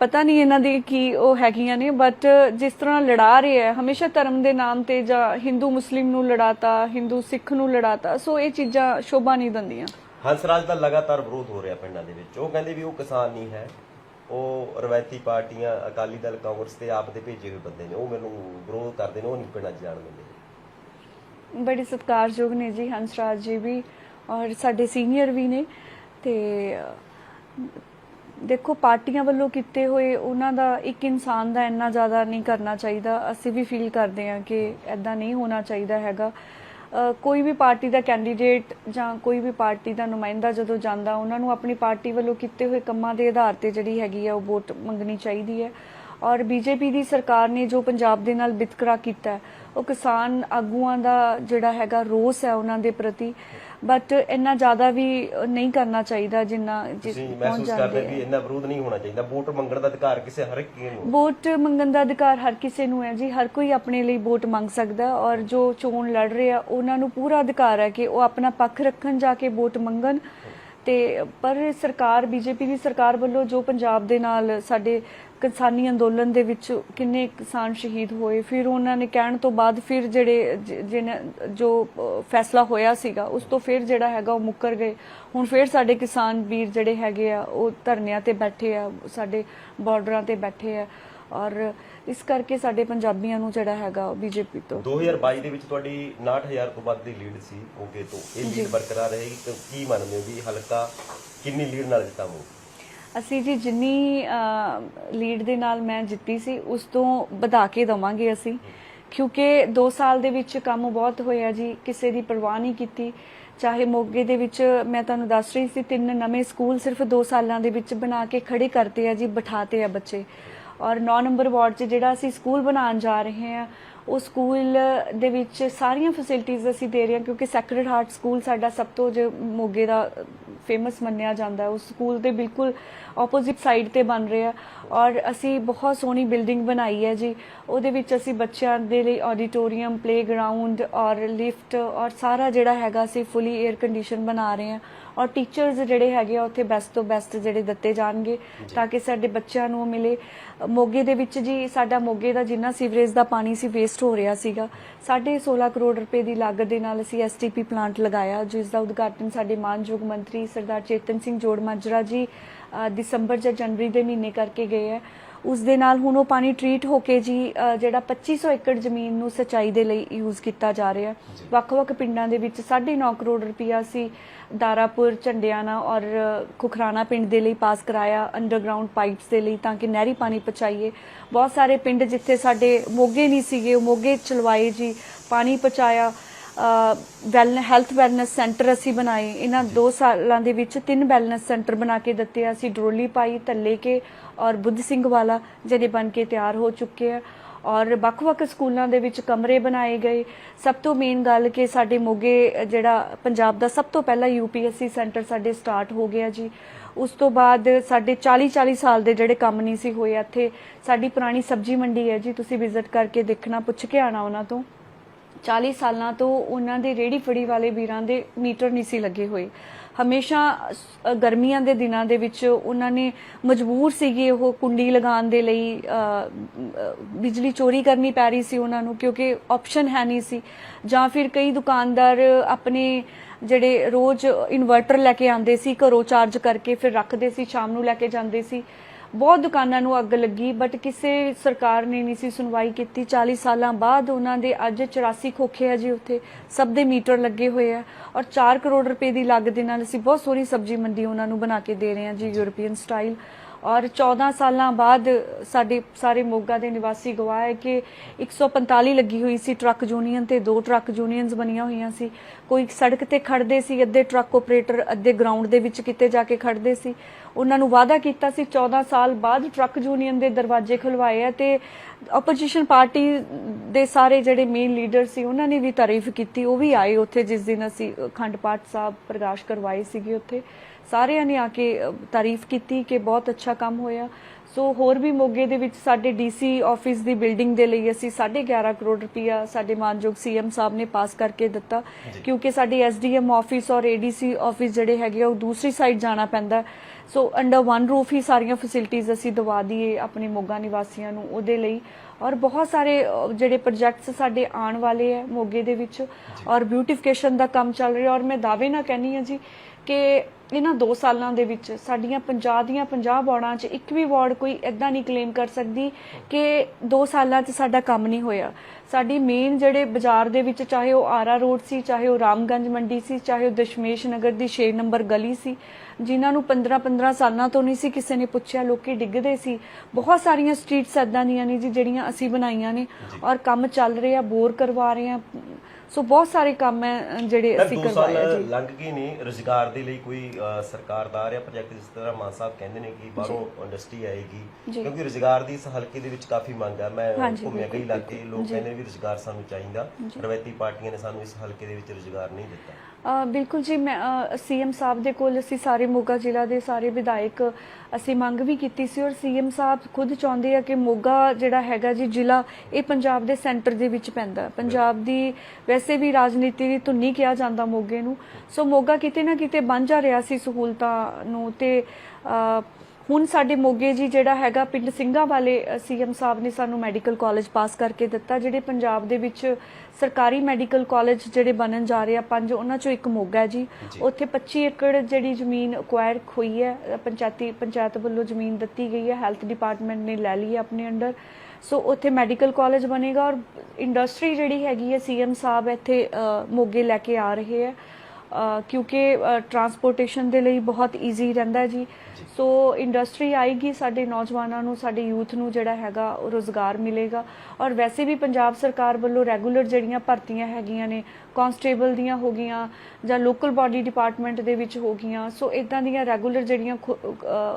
ਪਤਾ ਨਹੀਂ ਇਹਨਾਂ ਦੀ ਕੀ ਉਹ ਹੈਗੀਆਂ ਨੇ ਬਟ ਜਿਸ ਤਰ੍ਹਾਂ ਲੜਾ ਰਹੇ ਹੈ ਹਮੇਸ਼ਾ ਧਰਮ ਦੇ ਨਾਮ ਤੇ ਜਾਂ ਹਿੰਦੂ ਮੁਸਲਿਮ ਨੂੰ ਲੜਾਤਾ ਹਿੰਦੂ ਸਿੱਖ ਨੂੰ ਲੜਾਤਾ ਸੋ ਇਹ ਚੀਜ਼ਾਂ ਸ਼ੋਭਾ ਨਹੀਂ ਦਿੰਦੀਆਂ। ਹੰਸਰਾਜ ਦਾ ਲਗਾਤਾਰ ਵਿਰੋਧ ਹੋ ਰਿਹਾ ਪਿੰਡਾਂ ਦੇ ਵਿੱਚ। ਉਹ ਕਹਿੰਦੇ ਵੀ ਉਹ ਕਿਸਾਨ ਨਹੀਂ ਹੈ। ਉਹ ਰਵਾਇਤੀ ਪਾਰਟੀਆਂ ਅਕਾਲੀ ਦਲ, ਕਾਂਗਰਸ ਤੇ ਆਪ ਦੇ ਭੇਜੇ ਹੋਏ ਬੰਦੇ ਨੇ। ਉਹ ਮੈਨੂੰ ਵਿਰੋਧ ਕਰਦੇ ਨੇ, ਉਹ ਨਹੀਂ ਪਿੰਡਾਂ 'ਚ ਜਾਣ ਦਿੰਦੇ। ਬੜੇ ਸਤਿਕਾਰਯੋਗ ਨੇ ਜੀ ਹੰਸਰਾਜ ਜੀ ਵੀ ਔਰ ਸਾਡੇ ਸੀਨੀਅਰ ਵੀ ਨੇ। ਤੇ ਦੇਖੋ ਪਾਰਟੀਆਂ ਵੱਲੋਂ ਕੀਤੇ ਹੋਏ ਉਹਨਾਂ ਦਾ ਇੱਕ ਇਨਸਾਨ ਦਾ ਇੰਨਾ ਜ਼ਿਆਦਾ ਨਹੀਂ ਕਰਨਾ ਚਾਹੀਦਾ। ਅਸੀਂ ਵੀ ਫੀਲ ਕਰਦੇ ਹਾਂ ਕਿ ਐਦਾਂ ਨਹੀਂ ਹੋਣਾ ਚਾਹੀਦਾ ਹੈਗਾ। ਕੋਈ ਵੀ ਪਾਰਟੀ ਦਾ ਕੈਂਡੀਡੇਟ ਜਾਂ ਕੋਈ ਵੀ ਪਾਰਟੀ ਦਾ ਨੁਮਾਇੰਦਾ ਜਦੋਂ ਜਾਂਦਾ ਉਹਨਾਂ ਨੂੰ ਆਪਣੀ ਪਾਰਟੀ ਵੱਲੋਂ ਕੀਤੇ ਹੋਏ ਕੰਮਾਂ ਦੇ ਆਧਾਰ ਤੇ ਜਿਹੜੀ ਹੈਗੀ ਆ ਉਹ ਵੋਟ ਮੰਗਣੀ ਚਾਹੀਦੀ ਹੈ। ਔਰ ਬੀਜੇਪੀ ਦੀ ਸਰਕਾਰ ਨੇ ਜੋ ਪੰਜਾਬ ਦੇ ਨਾਲ ਵਿਤਕਰਾ ਕੀਤਾ ਹੈ, ਉਹ ਕਿਸਾਨ ਆਗੂਆਂ ਦਾ ਜਿਹੜਾ ਹੈਗਾ ਰੋਸ ਹੈ ਉਹਨਾਂ ਦੇ ਪ੍ਰਤੀ। ਬਟ ਇੰਨਾ ਜ਼ਿਆਦਾ ਵੀ ਨਹੀਂ ਕਰਨਾ ਚਾਹੀਦਾ ਜਿੰਨਾ ਜਿ- ਮਹਿਸੂਸ ਕਰਦੇ ਜਾਂਦੇ ਵੀ। ਇੰਨਾ ਵਿਰੋਧ ਨਹੀਂ ਹੋਣਾ ਚਾਹੀਦਾ। ਵੋਟ ਮੰਗਣ ਦਾ ਅਧਿਕਾਰ ਕਿਸੇ ਹਰ ਇੱਕ ਨੂੰ। ਵੋਟ ਮੰਗਣ ਦਾ ਅਧਿਕਾਰ ਹਰ ਕਿਸੇ ਨੂੰ ਹੈ ਜੀ। ਹਰ ਕੋਈ ਆਪਣੇ ਲਈ ਵੋਟ ਮੰਗ ਸਕਦਾ ਔਰ ਜੋ ਚੋਣ ਲੜ ਰਹੇ ਆ ਉਹਨਾਂ ਨੂੰ ਪੂਰਾ ਅਧਿਕਾਰ ਹੈ ਕਿ ਉਹ ਆਪਣਾ ਪੱਖ ਰੱਖਣ ਜਾ ਕੇ ਵੋਟ ਮੰਗਣ। ਤੇ ਪਰ ਸਰਕਾਰ, ਬੀਜੇਪੀ ਦੀ ਸਰਕਾਰ ਵੱਲੋਂ ਜੋ ਪੰਜਾਬ ਦੇ ਨਾਲ ਸਾਡੇ ਕਿਸਾਨੀ ਅੰਦੋਲਨ ਦੇ ਵਿੱਚ ਕਿੰਨੇ ਕਿਸਾਨ ਸ਼ਹੀਦ ਹੋਏ, ਫਿਰ ਉਹਨਾਂ ਨੇ ਕਹਿਣ ਤੋਂ ਬਾਅਦ ਫਿਰ ਜਿਹੜੇ ਜ- ਜੋ ਫੈਸਲਾ ਹੋਇਆ ਸੀਗਾ, ਉਸ ਤੋਂ ਫਿਰ ਜਿਹੜਾ ਹੈਗਾ ਉਹ ਮੁੱਕਰ ਗਏ। ਹੁਣ ਫਿਰ ਸਾਡੇ ਕਿਸਾਨ ਵੀਰ ਜਿਹੜੇ ਹੈਗੇ ਆ, ਉਹ ਧਰਨਿਆਂ ਤੇ ਬੈਠੇ ਆ, ਸਾਡੇ ਬਾਰਡਰਾਂ ਤੇ ਬੈਠੇ ਆ ਔਰ ਇਸ ਕਰਕੇ ਸਾਡੇ ਪੰਜਾਬੀਆਂ ਨੂੰ ਜਿਹੜਾ ਹੈਗਾ ਬੀਜੇਪੀ ਤੋਂ। 2022 ਦੇ ਵਿੱਚ ਤੁਹਾਡੀ 69000 ਤੋਂ ਵੱਧ ਦੀ ਲੀਡ ਸੀ ਓਕੇ ਤੋਂ। ਇਹ ਲੀਡ ਬਰਕਰਾਰ ਰਹੇਗੀ ਤਾਂ ਕੀ ਮੰਨਦੇ ਹੋ ਵੀ ਹਲਕਾ ਕਿੰਨੀ ਲੀਡ ਨਾਲ ਜਿਤਾਵੋ ਅਸੀਂ ਜੀ ਜਿੰਨੀ ਲੀਡ ਦੇ ਨਾਲ ਮੈਂ ਜਿੱਤੀ ਸੀ ਉਸ ਤੋਂ ਵਧਾ ਕੇ ਦਵਾਂਗੇ ਅਸੀਂ। ਕਿਉਂਕਿ 2 ਸਾਲ ਦੇ ਵਿੱਚ ਕੰਮ ਬਹੁਤ ਹੋਇਆ ਜੀ ਕਿਸੇ ਦੀ ਪਰਵਾਹ ਨਹੀਂ ਕੀਤੀ। ਚਾਹੇ ਮੋਗੇ ਦੇ ਵਿੱਚ ਮੈਂ ਤੁਹਾਨੂੰ ਦੱਸ ਰਹੀ ਸੀ ਤਿੰਨ ਨਵੇਂ ਸਕੂਲ ਸਿਰਫ 2 ਸਾਲਾਂ ਦੇ ਵਿੱਚ ਬਣਾ ਕੇ ਖੜੇ ਕਰਤੇ ਆ ਜੀ ਬਿਠਾਤੇ ਆ ਬੱਚੇ। ਔਰ 9 ਨੰਬਰ ਵਾਰਡ 'ਚ ਜਿਹੜਾ ਅਸੀਂ ਸਕੂਲ ਬਣਾਉਣ ਜਾ ਰਹੇ ਹਾਂ, ਉਹ ਸਕੂਲ ਦੇ ਵਿੱਚ ਸਾਰੀਆਂ ਫੈਸਿਲਿਟੀਆਂ ਅਸੀਂ ਦੇ ਰਹੇ ਹਾਂ ਕਿਉਂਕਿ ਸੈਕਰਡ ਹਾਰਟ ਸਕੂਲ ਸਾਡਾ ਸਭ ਤੋਂ ਜੋ ਮੋਗੇ ਦਾ ਫੇਮਸ ਮੰਨਿਆ ਜਾਂਦਾ ਹੈ। ਉਸ ਸਕੂਲ ਦੇ ਬਿਲਕੁਲ ਆਪੋਜ਼ਿਟ ਸਾਈਡ ਤੇ ਬਣ ਰਿਹਾ ਔਰ ਅਸੀਂ ਬਹੁਤ ਸੋਹਣੀ ਬਿਲਡਿੰਗ ਬਣਾਈ ਹੈ ਜੀ। ਉਹਦੇ ਵਿੱਚ ਅਸੀਂ ਬੱਚਿਆਂ ਦੇ ਲਈ ਆਡੀਟੋਰੀਅਮ ਪਲੇਗਰਾਉਂਡ ਔਰ ਲਿਫਟ ਔਰ ਸਾਰਾ ਜਿਹੜਾ ਹੈਗਾ ਅਸੀਂ ਫੁੱਲੀ 에ਅਰ ਕੰਡੀਸ਼ਨ ਬਣਾ ਰਹੇ ਹਾਂ। ਔਰ ਟੀਚਰਸ ਜਿਹੜੇ ਹੈਗੇ ਆ ਉੱਥੇ ਬੈਸਟ ਤੋਂ ਬੈਸਟ ਜਿਹੜੇ ਦਿੱਤੇ ਜਾਣਗੇ ਤਾਂ ਕਿ ਸਾਡੇ ਬੱਚਿਆਂ ਨੂੰ ਮਿਲੇ। ਮੋਗੇ ਦੇ ਵਿੱਚ ਜੀ ਸਾਡਾ ਮੋਗੇ ਦਾ ਜਿੰਨਾ ਸੀਵਰੇਜ ਦਾ ਪਾਣੀ ਸੀ ਵੇਸਟ ਹੋ ਰਿਹਾ ਸੀਗਾ। ਸਾਢੇ 16 ਕਰੋੜ ਰੁਪਏ ਦੀ ਲਾਗਤ ਦੇ ਨਾਲ ਅਸੀਂ ਐਸਟੀਪੀ ਪਲਾਂਟ ਲਗਾਇਆ ਜਿਸ ਦਾ ਉਦਘਾਟਨ ਸਾਡੇ ਮਾਨਯੋਗ ਮੰਤਰੀ ਸਰਦਾਰ ਚੇਤਨ ਸਿੰਘ ਜੋੜ ਮਾਜਰਾ ਜੀ ਦਸੰਬਰ ਜਾਂ ਜਨਵਰੀ ਦੇ ਮਹੀਨੇ ਕਰਕੇ ਗਏ ਹੈ। ਉਸ ਦੇ ਨਾਲ ਹੁਣ ਉਹ ਪਾਣੀ ਟਰੀਟ ਹੋ ਕੇ ਜੀ ਜਿਹੜਾ 2500 ਏਕੜ ਜ਼ਮੀਨ ਨੂੰ ਸਿੰਚਾਈ ਦੇ ਲਈ ਯੂਜ਼ ਕੀਤਾ ਜਾ ਰਿਹਾ। ਵੱਖ-ਵੱਖ ਪਿੰਡਾਂ ਦੇ ਵਿੱਚ 9.5 ਕਰੋੜ ਰੁਪਇਆ ਸੀ ਦਾਰਾਪੁਰ ਝੰਡਿਆਣਾ ਔਰ ਖੁਖਰਾਣਾ ਪਿੰਡ ਦੇ ਲਈ ਪਾਸ ਕਰਾਇਆ ਅੰਡਰਗਰਾਉਂਡ ਪਾਈਪਸ ਦੇ ਲਈ ਤਾਂ ਕਿ ਨਹਿਰੀ ਪਾਣੀ ਪਹੁੰਚਾਈਏ। ਬਹੁਤ ਸਾਰੇ ਪਿੰਡ ਜਿੱਥੇ ਸਾਡੇ ਮੋਗੇ ਨਹੀਂ ਸੀਗੇ ਉਹ ਮੋਗੇ ਚਲਵਾਏ ਜੀ ਪਾਣੀ ਪਹੁੰਚਾਇਆ। ਵੈਲ ਹੈਲਥ ਵੈਲਨੈਸ ਸੈਂਟਰ ਅਸੀਂ ਬਣਾਏ। ਇਹਨਾਂ 2 ਸਾਲਾਂ ਦੇ ਵਿੱਚ ਤਿੰਨ ਵੈਲਨੈਸ ਸੈਂਟਰ ਬਣਾ ਕੇ ਦਿੱਤੇ ਆ। ਅਸੀਂ ਡਰੋਲੀ ਪਾਈ ਤੱਲੇ ਕੇ ਔਰ ਬੁੱਧ ਸਿੰਘ ਵਾਲਾ ਜਿਹੜੇ ਬਣ ਕੇ ਤਿਆਰ ਹੋ ਚੁੱਕੇ ਆ। ਔਰ ਵੱਖ-ਵੱਖ ਸਕੂਲਾਂ ਦੇ ਵਿੱਚ ਕਮਰੇ ਬਣਾਏ ਗਏ। ਸਭ ਤੋਂ ਮੇਨ ਗੱਲ ਕਿ ਸਾਡੇ ਮੋਗੇ ਜਿਹੜਾ ਪੰਜਾਬ ਦਾ ਸਭ ਤੋਂ ਪਹਿਲਾ ਯੂਪੀਐਸਸੀ ਸੈਂਟਰ ਸਾਡੇ ਸਟਾਰਟ ਹੋ ਗਿਆ ਜੀ। ਉਸ ਤੋਂ ਬਾਅਦ ਸਾਡੇ 40-40 ਸਾਲ ਦੇ ਜਿਹੜੇ ਕੰਮ ਨਹੀਂ ਸੀ ਹੋਏ ਇੱਥੇ ਸਾਡੀ ਪੁਰਾਣੀ ਸਬਜ਼ੀ ਮੰਡੀ ਹੈ ਜੀ ਤੁਸੀਂ ਵਿਜ਼ਿਟ ਕਰਕੇ ਦੇਖਣਾ ਪੁੱਛ ਕੇ ਆਣਾ ਉਹਨਾਂ ਤੋਂ। 40 ਸਾਲਾਂ ਤੋਂ ਉਹਨਾਂ ਦੇ ਰੇੜੀ ਫੜੀ ਵਾਲੇ ਵੀਰਾਂ ਦੇ ਮੀਟਰ ਨਹੀਂ ਸੀ ਲੱਗੇ ਹੋਏ। ਹਮੇਸ਼ਾ ਗਰਮੀਆਂ ਦੇ ਦਿਨਾਂ ਦੇ ਵਿੱਚ ਉਹਨਾਂ ਨੇ ਮਜਬੂਰ ਸੀਗੇ ਉਹ ਕੁੰਡੀ ਲਗਾਉਣ ਦੇ ਲਈ ਬਿਜਲੀ ਚੋਰੀ ਕਰਨੀ ਪੈ ਰਹੀ ਸੀ ਉਹਨਾਂ ਨੂੰ ਕਿਉਂਕਿ ਆਪਸ਼ਨ ਹੈ ਨਹੀਂ ਸੀ। ਜਾਂ ਫਿਰ ਕਈ ਦੁਕਾਨਦਾਰ ਆਪਣੇ ਜਿਹੜੇ ਰੋਜ਼ ਇਨਵਰਟਰ ਲੈ ਕੇ ਆਉਂਦੇ ਸੀ, ਘਰੋਂ ਚਾਰਜ ਕਰਕੇ ਫਿਰ ਰੱਖਦੇ ਸੀ, ਸ਼ਾਮ ਨੂੰ ਲੈ ਕੇ ਜਾਂਦੇ ਸੀ। ਬਹੁਤ ਦੁਕਾਨਾਂ ਨੂੰ ਅੱਗ ਲੱਗੀ ਬਟ ਕਿਸੇ ਸਰਕਾਰ ਨੇ ਨਹੀਂ ਸੀ ਸੁਣਵਾਈ ਕੀਤੀ। 40 ਸਾਲਾਂ ਬਾਅਦ ਉਹਨਾਂ ਦੇ ਅੱਜ 84 ਖੋਖੇ ਆ ਜੀ ਉੱਥੇ। ਸਭ ਦੇ ਮੀਟਰ ਲੱਗੇ ਹੋਏ ਆ ਔਰ 4 ਕਰੋੜ ਰੁਪਏ ਦੀ ਲਾਗਤ ਦੇ ਨਾਲ ਅਸੀਂ ਬਹੁਤ ਸੋਹਣੀ ਸਬਜ਼ੀ ਮੰਡੀ ਉਹਨਾਂ ਨੂੰ ਬਣਾ ਕੇ ਦੇ ਰਹੇ ਹਾਂ ਜੀ ਯੂਰਪੀਅਨ ਸਟਾਈਲ ਔਰ 14 ਸਾਲਾਂ ਬਾਅਦ ਸਾਡੇ ਸਾਰੇ ਮੋਗਾ ਦੇ ਨਿਵਾਸੀ ਗਵਾਹ ਹੈ ਕਿ 145 ਲੱਗੀ ਹੋਈ ਸੀ ਟਰੱਕ ਯੂਨੀਅਨ ਤੇ ਦੋ ਟਰੱਕ ਯੂਨੀਅਨਸ ਬਣੀਆਂ ਹੋਈਆਂ ਸੀ। ਕੋਈ ਸੜਕ ਤੇ ਖੜਦੇ ਸੀ, ਅੱਧੇ ਟਰੱਕ ਆਪਰੇਟਰ ਅੱਧੇ ਗਰਾਊਂਡ ਦੇ ਵਿੱਚ ਕਿਤੇ ਜਾ ਕੇ ਖੜਦੇ ਸੀ। ਉਹਨਾਂ ਨੂੰ ਵਾਅਦਾ ਕੀਤਾ ਸੀ 14 ਸਾਲ ਬਾਅਦ ਟਰੱਕ ਯੂਨੀਅਨ ਦੇ ਦਰਵਾਜ਼ੇ ਖੁਲਵਾਏ ਆ ਤੇ ਆਪੋਜੀਸ਼ਨ ਪਾਰਟੀ ਦੇ ਸਾਰੇ ਜਿਹੜੇ ਮੇਨ ਲੀਡਰ ਸੀ ਉਹਨਾਂ ਨੇ ਵੀ ਤਾਰੀਫ ਕੀਤੀ ਉਹ ਵੀ ਆਏ ਉੱਥੇ ਜਿਸ ਦਿਨ ਅਸੀਂ ਅਖੰਡ ਪਾਠ ਸਾਹਿਬ ਪ੍ਰਕਾਸ਼ ਕਰਵਾਏ ਸੀਗੇ ਉੱਥੇ। ਸਾਰਿਆਂ ਨੇ ਆ ਕੇ ਤਾਰੀਫ ਕੀਤੀ ਕਿ ਬਹੁਤ ਅੱਛਾ ਕੰਮ ਹੋਇਆ। ਸੋ ਹੋਰ ਵੀ ਮੋਗੇ ਦੇ ਵਿੱਚ ਸਾਡੇ ਡੀਸੀ ਆਫਿਸ ਦੀ ਬਿਲਡਿੰਗ ਦੇ ਲਈ ਅਸੀਂ 11.5 ਕਰੋੜ ਰੁਪਇਆ ਸਾਡੇ ਮਾਨਯੋਗ ਸੀਐਮ ਸਾਹਿਬ ਨੇ ਪਾਸ ਕਰਕੇ ਦਿੱਤਾ। ਕਿਉਂਕਿ ਸਾਡੀ ਐਸਡੀਐਮ ਆਫਿਸ ਔਰ ਏਡੀਸੀ ਆਫਿਸ ਜਿਹੜੇ ਹੈਗੇ ਉਹ ਦੂਸਰੀ ਸਾਈਡ ਜਾਣਾ ਪੈਂਦਾ। ਸੋ ਅੰਡਰ ਵਨ ਰੂਫ ਹੀ ਸਾਰੀਆਂ ਫੈਸਿਲਿਟੀਆਂ ਅਸੀਂ ਦਵਾ ਦਈਏ ਆਪਣੇ ਮੋਗਾ ਨਿਵਾਸੀਆਂ ਨੂੰ ਉਹਦੇ ਲਈ। ਔਰ ਬਹੁਤ ਸਾਰੇ ਜਿਹੜੇ ਪ੍ਰੋਜੈਕਟਸ ਸਾਡੇ ਆਉਣ ਵਾਲੇ ਹੈ ਮੋਗੇ ਦੇ ਵਿੱਚ। ਔਰ ਬਿਊਟੀਫਿਕੇਸ਼ਨ ਦਾ ਕੰਮ ਚੱਲ ਰਿਹਾ। ਔਰ ਮੈਂ ਦਾਅਵੇ ਨਾਲ ਕਹਿੰਨੀ ਆ ਜੀ ਕਿ ਇਹਨਾਂ 2 ਸਾਲਾਂ ਦੇ ਵਿੱਚ ਸਾਡੀਆਂ 50 ਦੀਆਂ 50 ਵਾਰਡਾਂ 'ਚ ਇੱਕ ਵੀ ਵਾਰਡ ਕੋਈ ਇਦਾਂ ਨਹੀਂ ਕਲੇਮ ਕਰ ਸਕਦੀ ਕਿ 2 ਸਾਲਾਂ 'ਚ ਸਾਡਾ ਕੰਮ ਨਹੀਂ ਹੋਇਆ। ਸਾਡੀ ਮੇਨ ਜਿਹੜੇ ਬਾਜ਼ਾਰ ਦੇ ਵਿੱਚ ਚਾਹੇ ਉਹ ਆਰਾ ਰੋਡ ਸੀ ਚਾਹੇ ਉਹ ਰਾਮਗੰਜ ਮੰਡੀ ਸੀ ਚਾਹੇ ਉਹ ਦਸ਼ਮੇਸ਼ ਨਗਰ ਦੀ 6 ਨੰਬਰ ਗਲੀ ਸੀ ਜਿਨ੍ਹਾਂ ਨੂੰ 15 15 ਸਾਲਾਂ ਤੋਂ ਨਹੀਂ ਸੀ ਕਿਸੇ ਨੇ ਪੁੱਛਿਆ ਲੋਕੀ ਡਿੱਗਦੇ ਸੀ। ਬਹੁਤ ਸਾਰੀਆਂ ਸਟਰੀਟਸ ਏਦਾਂ ਦੀਆਂ ਨੇ ਜੀ ਜਿਹੜੀਆਂ ਅਸੀਂ ਬਣਾਈਆਂ ਨੇ ਔਰ ਕੰਮ ਚੱਲ ਰਿਹਾ ਬੋਰ ਕਰਵਾ ਰਹੇ ਆ। ਸੋ ਬਹੁਤ ਸਾਰੇ ਕੰਮ ਹੈ ਜਿਹੜੇ ਅਸੀਂ ਕਰਵਾਏ ਆ ਜੀ। ਲੰਘ ਗਏ ਨੇ ਰੁਜ਼ਗਾਰ ਦੇ ਲਈ ਕੋਈ ਸਰਕਾਰ ਦਾ ਆ ਰਿਹਾ ਪ੍ਰੋਜੈਕਟ ਜਿਸ ਤਰ੍ਹਾਂ ਮਾਨ ਸਾਹਿਬ ਕਹਿੰਦੇ ਨੇ ਕਿ ਬਾਹਰੋਂ ਇੰਡਸਟਰੀ ਆਏਗੀ। ਕਿਉਂਕਿ ਰੁਜ਼ਗਾਰ ਦੀ ਇਸ ਹਲਕੇ ਦੇ ਵਿੱਚ ਕਾਫੀ ਮੰਗ ਹੈ ਮੈਂ ਘੁੰਮਿਆ ਕਈ ਇਲਾਕੇ ਲੋਕ। ਕਹਿੰਦੇ ਵੀ ਰੁਜ਼ਗਾਰ ਸਾਨੂੰ ਚਾਹੀਦਾ। ਰਵਾਇਤੀ ਪਾਰਟੀਆਂ ਨੇ ਸਾਨੂੰ ਇਸ ਹਲਕੇ ਦੇ ਵਿੱਚ ਰੁਜ਼ਗਾਰ ਨਹੀਂ ਦਿੱਤਾ। ਬਿਲਕੁਲ ਜੀ, ਮੈਂ ਸੀਐਮ ਸਾਹਿਬ ਦੇ ਕੋਲ ਅਸੀਂ ਸਾਰੇ ਮੋਗਾ ਜ਼ਿਲ੍ਹਾ ਦੇ ਸਾਰੇ ਵਿਧਾਇਕ, ਅਸੀਂ ਮੰਗ ਵੀ ਕੀਤੀ ਸੀ ਔਰ ਸੀਐਮ ਸਾਹਿਬ ਖੁਦ ਚਾਹੁੰਦੇ ਆ ਕਿ ਮੋਗਾ ਜਿਹੜਾ ਹੈਗਾ ਜੀ ਜ਼ਿਲ੍ਹਾ, ਇਹ ਪੰਜਾਬ ਦੇ ਸੈਂਟਰ ਦੇ ਵਿੱਚ ਪੈਂਦਾ। ਪੰਜਾਬ ਦੀ ਵੈਸੇ ਵੀ ਰਾਜਨੀਤੀ ਦੀ ਧੁਨੀ ਕਿਹਾ ਜਾਂਦਾ ਮੋਗੇ ਨੂੰ। ਸੋ ਮੋਗਾ ਕਿਤੇ ਨਾ ਕਿਤੇ ਬਣ ਜਾ ਰਿਹਾ ਸੀ ਸਹੂਲਤਾਂ ਨੂੰ ਤੇ ਹੁਣ ਸਾਡੇ ਮੋਗੇ ਜੀ ਜਿਹੜਾ ਹੈਗਾ ਪਿੰਡ ਸਿੰਘਾਂ ਵਾਲੇ ਸੀਐਮ ਸਾਹਿਬ ਨੇ ਸਾਨੂੰ ਮੈਡੀਕਲ ਕਾਲਜ ਪਾਸ ਕਰਕੇ ਦਿੱਤਾ ਜਿਹੜੇ ਪੰਜਾਬ ਦੇ ਵਿੱਚ ਸਰਕਾਰੀ ਮੈਡੀਕਲ ਕਾਲਜ ਜਿਹੜੇ ਬਣਨ ਜਾ ਰਹੇ ਆ ਪੰਜ ਉਹਨਾਂ ਚੋਂ ਇੱਕ ਮੋਗਾ ਜੀ। ਉੱਥੇ 25 ਏਕੜ ਜਿਹੜੀ ਜ਼ਮੀਨ ਅਕਵਾਇਰ ਹੋਈ ਹੈ ਪੰਚਾਇਤੀ ਪੰਚਾਇਤ ਵੱਲੋਂ ਜ਼ਮੀਨ ਦਿੱਤੀ ਗਈ ਹੈ ਹੈਲਥ ਡਿਪਾਰਟਮੈਂਟ ਨੇ ਲੈ ਲਈ ਹੈ ਆਪਣੇ ਅੰਡਰ। ਸੋ ਉੱਥੇ ਮੈਡੀਕਲ ਕਾਲਜ ਬਣੇਗਾ ਔਰ ਇੰਡਸਟਰੀ ਜਿਹੜੀ ਹੈਗੀ ਹੈ ਸੀਐਮ ਸਾਹਿਬ ਇੱਥੇ ਮੋਗੇ ਲੈ ਕੇ ਆ ਰਹੇ ਹੈ। ਕਿਉਂਕਿ ਟਰਾਂਸਪੋਰਟੇਸ਼ਨ ਦੇ ਲਈ ਬਹੁਤ ਈਜ਼ੀ ਰਹਿੰਦਾ ਜੀ। ਸੋ ਇੰਡਸਟਰੀ ਆਏਗੀ ਸਾਡੇ ਨੌਜਵਾਨਾਂ ਨੂੰ ਸਾਡੇ ਯੂਥ ਨੂੰ ਜਿਹੜਾ ਹੈਗਾ ਉਹ ਰੋਜ਼ਗਾਰ ਮਿਲੇਗਾ। ਔਰ ਵੈਸੇ ਵੀ ਪੰਜਾਬ ਸਰਕਾਰ ਵੱਲੋਂ ਰੈਗੂਲਰ ਜਿਹੜੀਆਂ ਭਰਤੀਆਂ ਹੈਗੀਆਂ ਨੇ ਕਾਂਸਟੇਬਲ ਦੀਆਂ ਹੋ ਗਈਆਂ ਜਾਂ ਲੋਕਲ ਬਾਡੀ ਡਿਪਾਰਟਮੈਂਟ ਦੇ ਵਿੱਚ ਹੋ ਗਈਆਂ ਸੋ ਇਦਾਂ ਦੀਆਂ ਰੈਗੂਲਰ ਜਿਹੜੀਆਂ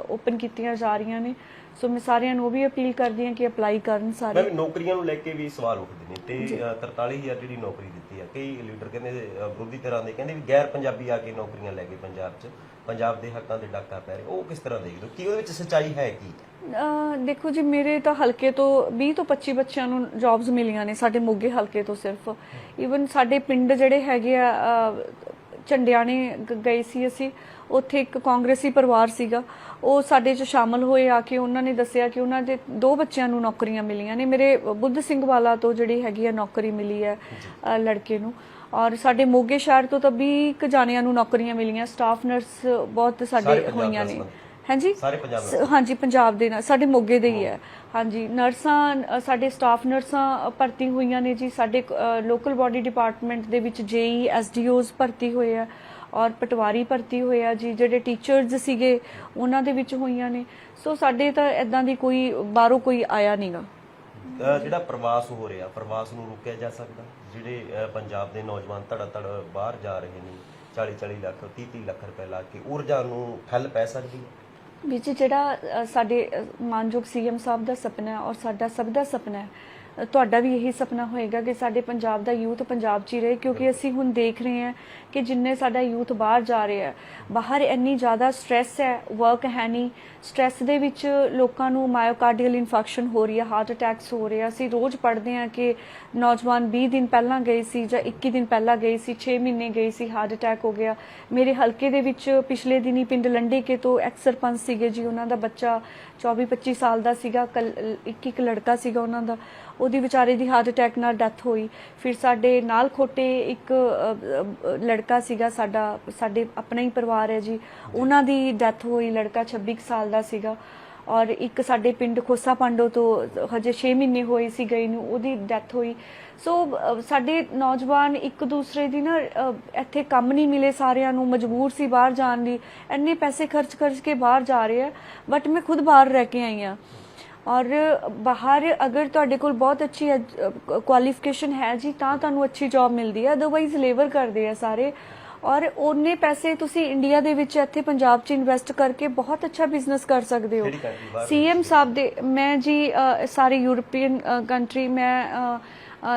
ਓਪਨ ਕੀਤੀਆਂ ਜਾ ਰਹੀਆਂ ਨੇ। ਸੋ ਮੈਂ ਸਾਰਿਆਂ ਨੂੰ ਉਹ ਵੀ ਅਪੀਲ ਕਰਦੀ ਹਾਂ ਕਿ ਅਪਲਾਈ ਕਰਨ ਸਾਰੇ। ਮੈਂ ਨੌਕਰੀਆਂ ਨੂੰ ਲੈ ਕੇ ਵੀ ਸਵਾਲ ਉੱਠਦੇ ਨੇ ਤੇ ਅ, 43000 ਜਿਹੜੀ ਨੌਕਰੀ ਦਿੱਤੀ ਆ ਕਈ ਲੀਡਰ ਕਹਿੰਦੇ ਅ, ਵਿਰੋਧੀ ਤਰ੍ਹਾਂ ਦੇ ਕਹਿੰਦੇ ਵੀ ਗੈਰ ਪੰਜਾਬੀ ਆ ਕੇ ਨੌਕਰੀਆਂ ਲੈ ਕੇ ਪੰਜਾਬ 'ਚ। ਪੰਜਾਬ ਦੇ ਹੱਕਾਂ ਦੇ ਡਾਕਾ ਪੈ ਰਹੇ ਉਹ ਕਿਸ ਤਰ੍ਹਾਂ ਦੇਖਦੇ ਹੋ? ਕੀ ਉਹਦੇ ਵਿੱਚ ਸੱਚਾਈ ਹੈ ਕੀ? ਅਹ ਦੇਖੋ ਜੀ ਮੇਰੇ ਤਾਂ ਹਲਕੇ ਤੋਂ 20 ਤੋਂ 25 ਬੱਚਿਆਂ ਨੂੰ ਜੌਬਸ ਮਿਲੀਆਂ ਨੇ ਸਾਡੇ ਮੋਗੇ ਹਲਕੇ ਤੋਂ ਸਿਰਫ। ਈਵਨ ਸਾਡੇ ਪਿੰਡ ਜਿਹੜੇ ਹੈਗੇ ਆ ਅਹ, ਝੰਡਿਆਣੇ ਗ- ਗਏ ਸੀ ਅਸੀਂ। ਉੱਥੇ ਇੱਕ ਕਾਂਗਰਸੀ ਪਰਿਵਾਰ ਸੀਗਾ। ਉਹ ਸਾਡੇ 'ਚ ਸ਼ਾਮਲ ਹੋਏ ਆ ਕੇ ਉਹਨਾਂ ਨੇ ਦੱਸਿਆ ਕਿ ਉਹਨਾਂ ਦੇ ਦੋ ਬੱਚਿਆਂ ਨੂੰ ਨੌਕਰੀਆਂ ਮਿਲੀਆਂ ਨੇ। ਮੇਰੇ ਬੁੱਧ ਸਿੰਘ ਵਾਲਾ ਤੋਂ ਜਿਹੜੀ ਹੈਗੀ ਆ ਨੌਕਰੀ ਮਿਲੀ ਹੈ ਲੜਕੇ ਨੂੰ। ਔਰ ਸਾਡੇ ਮੋਗੇ ਸ਼ਹਿਰ ਤੋਂ ਤਾਂ 20 ਕੁ ਜਾਣਿਆਂ ਨੂੰ ਨੌਕਰੀਆਂ ਮਿਲੀਆਂ। ਸਟਾਫ ਨਰਸ ਬਹੁਤ ਸਾਡੇ ਹੋਈਆਂ ਨੇ। ਹਾਂਜੀ? ਸਾਰੇ ਪੰਜਾਬ ਸ- ਹਾਂਜੀ ਪੰਜਾਬ ਦੇ ਨਾਲ ਸਾਡੇ ਮੋਗੇ ਦੇ ਹੀ ਹੈ। ਹਾਂਜੀ ਨਰਸਾਂ ਅ, ਸਾਡੇ ਸਟਾਫ ਨਰਸਾਂ ਅ, ਭਰਤੀ ਹੋਈਆਂ ਨੇ ਜੀ। ਸਾਡੇ ਲੋਕਲ ਬਾਡੀ ਡਿਪਾਰਟਮੈਂਟ ਦੇ ਵਿੱਚ ਜੇਈ ਐਸਡੀਓਜ਼ ਭਰਤੀ ਹੋਏ ਆ ਔਰ ਪਟਵਾਰੀ ਭਰਤੀ ਹੋਏ ਆ ਜੀ। ਜਿਹੜੇ ਟੀਚਰਸ ਸੀਗੇ ਉਹਨਾਂ ਦੇ ਵਿੱਚ ਹੋਈਆਂ ਨੇ। ਸੋ ਸਾਡੇ ਤਾਂ ਇਦਾਂ ਦੀ ਕੋਈ ਬਾਹਰੋਂ ਕੋਈ ਆਇਆ ਨਹੀਂਗਾ ਅਹ ਜਿਹੜਾ ਪ੍ਰਵਾਸ ਹੋ ਰਿਹਾ ਪ੍ਰਵਾਸ ਨੂੰ ਰੋਕਿਆ ਜਾ ਸਕਦਾ? ਜਿਹੜੇ ਅਹ ਪੰਜਾਬ ਦੇ ਨੌਜਵਾਨ ਧੜਾ ਧੜ ਬਾਹਰ ਜਾ ਰਹੇ ਨੇ 40 40 ਲੱਖ 30 30 ਲੱਖ ਰੁਪਏ ਲਾ ਕੇ ਊਰਜਾ ਨੂੰ ਠੱਲ ਪੈ ਸਕਦੀ ਹੈ? ਵਿੱਚ ਜਿਹੜਾ ਸਾਡੇ ਅ, ਮਾਨਯੋਗ ਸੀਐਮ ਸਾਹਿਬ ਦਾ ਸੁਪਨਾ ਔਰ ਸਾਡਾ ਸਭ ਦਾ ਸੁਪਨਾ ਹੈ ਤੁਹਾਡਾ ਵੀ ਇਹੀ ਸੁਪਨਾ ਹੋਏਗਾ ਕਿ ਸਾਡੇ ਪੰਜਾਬ ਦਾ ਯੂਥ ਪੰਜਾਬ 'ਚ ਹੀ ਰਹੇ, ਕਿਉਂਕਿ ਅਸੀਂ ਹੁਣ ਦੇਖ ਰਹੇ ਹਾਂ ਕਿ ਜਿੰਨੇ ਸਾਡਾ ਯੂਥ ਬਾਹਰ ਜਾ ਰਿਹਾ ਹੈ, ਬਾਹਰ ਇੰਨੀ ਜ਼ਿਆਦਾ ਸਟ੍ਰੈਸ ਹੈ ਵਰਕ ਹੈ ਨਹੀਂ। ਸਟ੍ਰੈਸ ਦੇ ਵਿੱਚ ਲੋਕਾਂ ਨੂੰ ਮਾਇਓਕਾਰਡੀਅਲ ਇਨਫੈਕਸ਼ਨ ਹੋ ਰਹੀ ਹੈ ਹਾਰਟ ਅਟੈਕਸ ਹੋ ਰਹੇ ਆ। ਅਸੀਂ ਰੋਜ਼ ਪੜ੍ਹਦੇ ਹਾਂ ਕਿ ਨੌਜਵਾਨ 20 ਦਿਨ ਪਹਿਲਾਂ ਗਏ ਸੀ ਜਾਂ 21 ਦਿਨ ਪਹਿਲਾਂ ਗਏ ਸੀ 6 ਮਹੀਨੇ ਗਏ ਸੀ ਹਾਰਟ ਅਟੈਕ ਹੋ ਗਿਆ। ਮੇਰੇ ਹਲਕੇ ਦੇ ਵਿੱਚ ਪਿਛਲੇ ਦਿਨੀ ਪਿੰਡ ਲੰਡੇਕੇ ਤੋਂ ਐਕਸ ਸਰਪੰਚ ਸੀਗੇ ਜੀ, ਉਹਨਾਂ ਦਾ ਬੱਚਾ 24 25 ਸਾਲ ਦਾ ਸੀਗਾ ਇੱਕ ਇੱਕ ਲੜਕਾ ਸੀਗਾ ਉਹਨਾਂ ਦਾ। ਉਹਦੀ ਵਿਚਾਰੇ ਦੀ ਹਾਰਟ ਅਟੈਕ ਨਾਲ ਡੈਥ ਹੋਈ। ਫਿਰ ਸਾਡੇ ਨਾਲ ਖੋਟੇ ਇੱਕ ਲੜਕਾ ਸੀਗਾ ਸਾਡਾ ਸਾਡੇ ਆਪਣਾ ਹੀ ਪਰਿਵਾਰ ਹੈ ਜੀ। ਉਹਨਾਂ ਦੀ ਡੈਥ ਹੋਈ ਲੜਕਾ 26 ਕੁ ਸਾਲ ਦਾ ਸੀਗਾ। ਔਰ ਇੱਕ ਸਾਡੇ ਪਿੰਡ ਖੋਸਾ ਪਾਂਡੋ ਤੋਂ ਹਜੇ 6 ਮਹੀਨੇ ਹੋਏ ਸੀ ਗਏ ਨੂੰ, ਉਹਦੀ ਡੈਥ ਹੋਈ। ਸੋ ਸਾਡੇ ਨੌਜਵਾਨ ਇੱਕ ਦੂਸਰੇ ਦੀ ਨਾ ਇੱਥੇ ਕੰਮ ਨਹੀਂ ਮਿਲੇ ਸਾਰਿਆਂ ਨੂੰ, ਮਜਬੂਰ ਸੀ ਬਾਹਰ ਜਾਣ ਲਈ ਇੰਨੇ ਪੈਸੇ ਖਰਚ ਖਰਚ ਕੇ ਬਾਹਰ ਜਾ ਰਹੇ ਆ ਬਟ ਮੈਂ ਖੁਦ ਬਾਹਰ ਰਹਿ ਕੇ ਆਈ ਆ ਔਰ ਬਾਹਰ ਅਗਰ ਤੁਹਾਡੇ ਕੋਲ ਬਹੁਤ ਅੱਛੀ ਕੁਆਲੀਫਿਕੇਸ਼ਨ ਹੈ ਜੀ, ਤਾਂ ਤੁਹਾਨੂੰ ਅੱਛੀ ਜੌਬ ਮਿਲਦੀ ਹੈ ਅਦਰਵਾਈਜ਼ ਲੇਬਰ ਕਰਦੇ ਆ ਸਾਰੇ। ਔਰ ਉਹਨੇ ਪੈਸੇ ਤੁਸੀਂ ਇੰਡੀਆ ਦੇ ਵਿੱਚ ਇੱਥੇ ਪੰਜਾਬ 'ਚ ਇਨਵੈਸਟ ਕਰਕੇ ਬਹੁਤ ਅੱਛਾ ਬਿਜ਼ਨਸ ਕਰ ਸਕਦੇ ਹੋ। ਸੀਐਮ ਸਾਹਿਬ ਦੇ ਮੈਂ ਜੀ ਸਾਰੇ ਯੂਰਪੀਅਨ ਕੰਟਰੀ ਮੈਂ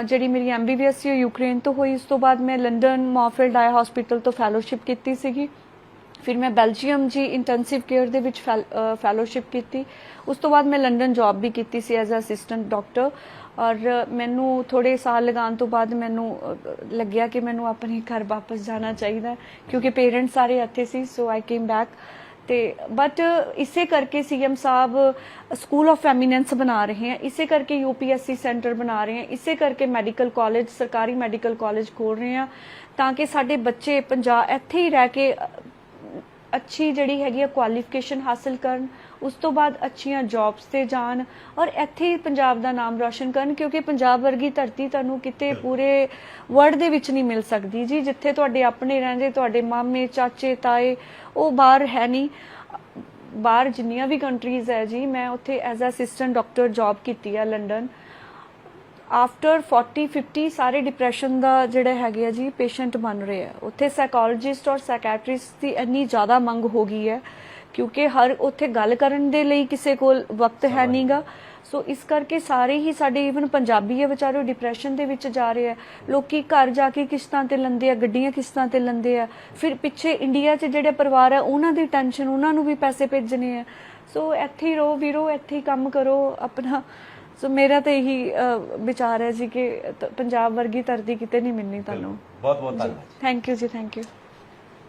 ਜਿਹੜੀ ਮੇਰੀ ਐਮਬੀਬੀਐਸ ਸੀ ਯੂਕਰੇਨ ਤੋਂ ਹੋਈ। ਉਸ ਤੋਂ ਬਾਅਦ ਮੈਂ ਲੰਡਨ ਮੌਫਿਲਡ ਆਈ ਹਸਪੀਟਲ ਤੋਂ ਫੈਲੋਸ਼ਿਪ ਕੀਤੀ ਸੀਗੀ। ਫਿਰ ਮੈਂ ਬੈਲਜੀਅਮ ਜੀ ਇੰਟੈਂਸਿਵ ਕੇਅਰ ਦੇ ਵਿੱਚ ਫੈਲੋਸ਼ਿਪ ਕੀਤੀ। ਉਸ ਤੋਂ ਬਾਅਦ ਮੈਂ ਲੰਡਨ ਜੌਬ ਵੀ ਕੀਤੀ ਸੀ ਐਜ਼ ਅ ਅਸਿਸਟੈਂਟ ਡਾਕਟਰ ਔਰ ਮੈਨੂੰ ਥੋੜੇ ਸਾਲ ਲਗਾਉਣ ਤੋਂ ਬਾਅਦ ਮੈਨੂੰ ਲੱਗਿਆ ਕਿ ਮੈਨੂੰ ਆਪਣੇ ਘਰ ਵਾਪਸ ਜਾਣਾ ਚਾਹੀਦਾ ਕਿਉਂਕਿ ਪੇਰੈਂਟਸ ਸਾਰੇ ਇੱਥੇ ਸੀ ਸੋ ਆਈ ਕੇਮ ਬੈਕ ਤੇ ਬਟ ਇਸੇ ਕਰਕੇ CM sahib school of eminence ਬਣਾ ਰਹੇ ਹਨ ਇਸੇ ਕਰਕੇ ਯੂਪੀਐਸਸੀ ਸੈਂਟਰ ਬਣਾ ਰਹੇ ਹਨ ਇਸੇ ਕਰਕੇ ਮੈਡੀਕਲ ਕਾਲਜ ਸਰਕਾਰੀ ਮੈਡੀਕਲ ਕਾਲਜ ਖੋਲ ਰਹੇ ਆ ਤਾਂ ਕਿ ਸਾਡੇ ਬੱਚੇ ਪੰਜਾਬ ਇੱਥੇ ਹੀ ਰਹਿ ਕੇ ਅੱਛੀ ਜਿਹੜੀ ਹੈਗੀ ਆ ਕੁਆਲੀਫਿਕੇਸ਼ਨ ਹਾਸਲ ਕਰਨ ਉਸ ਤੋਂ ਬਾਅਦ ਅੱਛੀਆਂ ਜੌਬਸ ਤੇ ਜਾਣ ਔਰ ਇੱਥੇ ਹੀ ਪੰਜਾਬ ਦਾ ਨਾਮ ਰੌਸ਼ਨ ਕਰਨ ਕਿਉਂਕਿ ਪੰਜਾਬ ਵਰਗੀ ਧਰਤੀ ਤੁਹਾਨੂੰ ਕਿਤੇ ਪੂਰੇ ਵਰਲਡ ਦੇ ਵਿੱਚ ਨਹੀਂ ਮਿਲ ਸਕਦੀ ਜੀ ਜਿੱਥੇ ਤੁਹਾਡੇ ਆਪਣੇ ਰਹਿੰਦੇ ਤੁਹਾਡੇ ਮਾਮੇ ਚਾਚੇ ਤਾਏ ਉਹ ਬਾਹਰ ਹੈ ਨਹੀਂ। ਬਾਹਰ ਜਿੰਨੀਆਂ ਵੀ ਕੰਟਰੀਜ਼ ਹੈ ਜੀ ਮੈਂ ਉੱਥੇ as a assistant doctor job ਕੀਤੀ ਹੈ ਲੰਡਨ। ਆਫਟਰ 40 50 ਸਾਰੇ ਡਿਪਰੈਸ਼ਨ ਦਾ ਜਿਹੜਾ ਹੈਗੇ ਆ ਜੀ ਪੇਸ਼ੈਂਟ ਬਣ ਰਹੇ ਆ। ਉੱਥੇ ਸਾਈਕੋਲੋਜਿਸਟ ਔਰ ਸਾਈਕੈਟ੍ਰਿਸਟ ਦੀ ਇੰਨੀ ਜ਼ਿਆਦਾ ਮੰਗ ਹੋ ਗਈ ਹੈ ਕਿਉਂਕਿ ਹਰ ਉੱਥੇ ਗੱਲ ਕਰਨ ਦੇ ਲਈ ਕਿਸੇ ਕੋਲ ਵਕਤ ਹੈ ਨਹੀਂਗਾ ਸੋ ਇਸ ਕਰਕੇ ਸਾਰੇ ਹੀ ਸਾਡੇ ਇਵਨ ਪੰਜਾਬੀ ਹੈ ਵਿਚਾਰੇ ਡਿਪਰੈਸ਼ਨ ਦੇ ਵਿੱਚ ਜਾ ਰਹੇ ਆ। ਲੋਕੀ ਘਰ ਜਾ ਕੇ ਕਿਸ਼ਤਾਂ ਤੇ ਲੰਦੇ ਆ ਗੱਡੀਆਂ ਕਿਸ਼ਤਾਂ ਤੇ ਲੰਦੇ ਆ। ਫਿਰ ਪਿੱਛੇ ਇੰਡੀਆ 'ਚ ਜਿਹੜੇ ਪਰਿਵਾਰ ਆ ਉਹਨਾਂ ਦੀ ਟੈਨਸ਼ਨ ਉਹਨਾਂ ਨੂੰ ਵੀ ਪੈਸੇ ਭੇਜਣੇ ਆ। ਸੋ ਇੱਥੇ ਹੀ ਰਹੋ ਵੀਰੋ ਇੱਥੇ ਹੀ ਕੰਮ ਕਰੋ ਆਪਣਾ। ਸੋ ਮੇਰਾ ਤਾਂ ਇਹੀ ਵਿਚਾਰ ਹੈ ਜੀ ਕਿ ਪੰਜਾਬ ਵਰਗੀ ਧਰਤੀ ਕਿਤੇ ਨਹੀਂ ਮਿਲਣੀ ਤੁਹਾਨੂੰ। ਬਹੁਤ ਬਹੁਤ ਧੰਨਵਾਦ। ਥੈਂਕ ਯੂ ਜੀ ਥੈਂਕ ਯੂ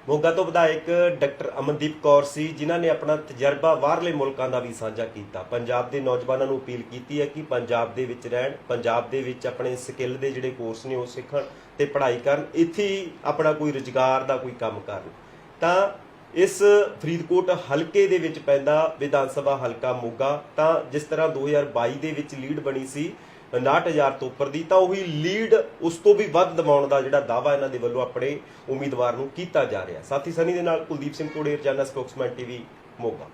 ਮੋਗਾ ਤੋਂ ਵਿਧਾਇਕ ਡਾਕਟਰ ਅਮਨਦੀਪ ਕੌਰ ਸੀ, ਜਿਨ੍ਹਾਂ ਨੇ ਆਪਣਾ ਤਜਰਬਾ ਬਾਹਰਲੇ ਮੁਲਕਾਂ ਦਾ ਵੀ ਸਾਂਝਾ ਕੀਤਾ। ਪੰਜਾਬ ਦੇ ਨੌਜਵਾਨਾਂ ਨੂੰ ਅਪੀਲ ਕੀਤੀ ਹੈ ਕਿ ਪੰਜਾਬ ਦੇ ਵਿੱਚ ਰਹਿਣ, ਪੰਜਾਬ ਦੇ ਵਿੱਚ ਆਪਣੇ ਸਕਿੱਲ ਦੇ ਜਿਹੜੇ ਕੋਰਸ ਨੇ ਉਹ ਸਿੱਖਣ ਤੇ ਪੜ੍ਹਾਈ ਕਰਨ, ਇੱਥੇ ਆਪਣਾ ਕੋਈ ਰੁਜ਼ਗਾਰ ਦਾ ਕੋਈ ਕੰਮ ਕਰਨ। ਤਾਂ ਇਸ ਫਰੀਦਕੋਟ ਹਲਕੇ ਦੇ ਵਿੱਚ ਪੈਂਦਾ ਵਿਧਾਨ ਸਭਾ ਹਲਕਾ ਮੋਗਾ, ਤਾਂ ਜਿਸ ਤਰ੍ਹਾਂ 2022 ਦੇ ਵਿੱਚ ਲੀਡ ਬਣੀ ਸੀ 69000 ਤੋਂ ਉੱਪਰ ਦੀ, ਤਾਂ ਉਹੀ ਲੀਡ ਉਸ ਤੋਂ ਵੀ ਵੱਧ ਦਿਵਾਉਣ ਦਾ ਜਿਹੜਾ ਦਾਵਾ ਇਹਨਾਂ ਦੇ ਵੱਲੋਂ ਆਪਣੇ ਉਮੀਦਵਾਰ ਨੂੰ ਕੀਤਾ ਜਾ ਰਿਹਾ। ਸਾਥੀ ਸਨੀ ਦੇ ਨਾਲ ਕੁਲਦੀਪ ਸਿੰਘ ਕੋੜੇ ਰਜਾਨਾ ਸਪੋਕਸਮੈਨ ਟੀਵੀ, ਮੋਗਾ।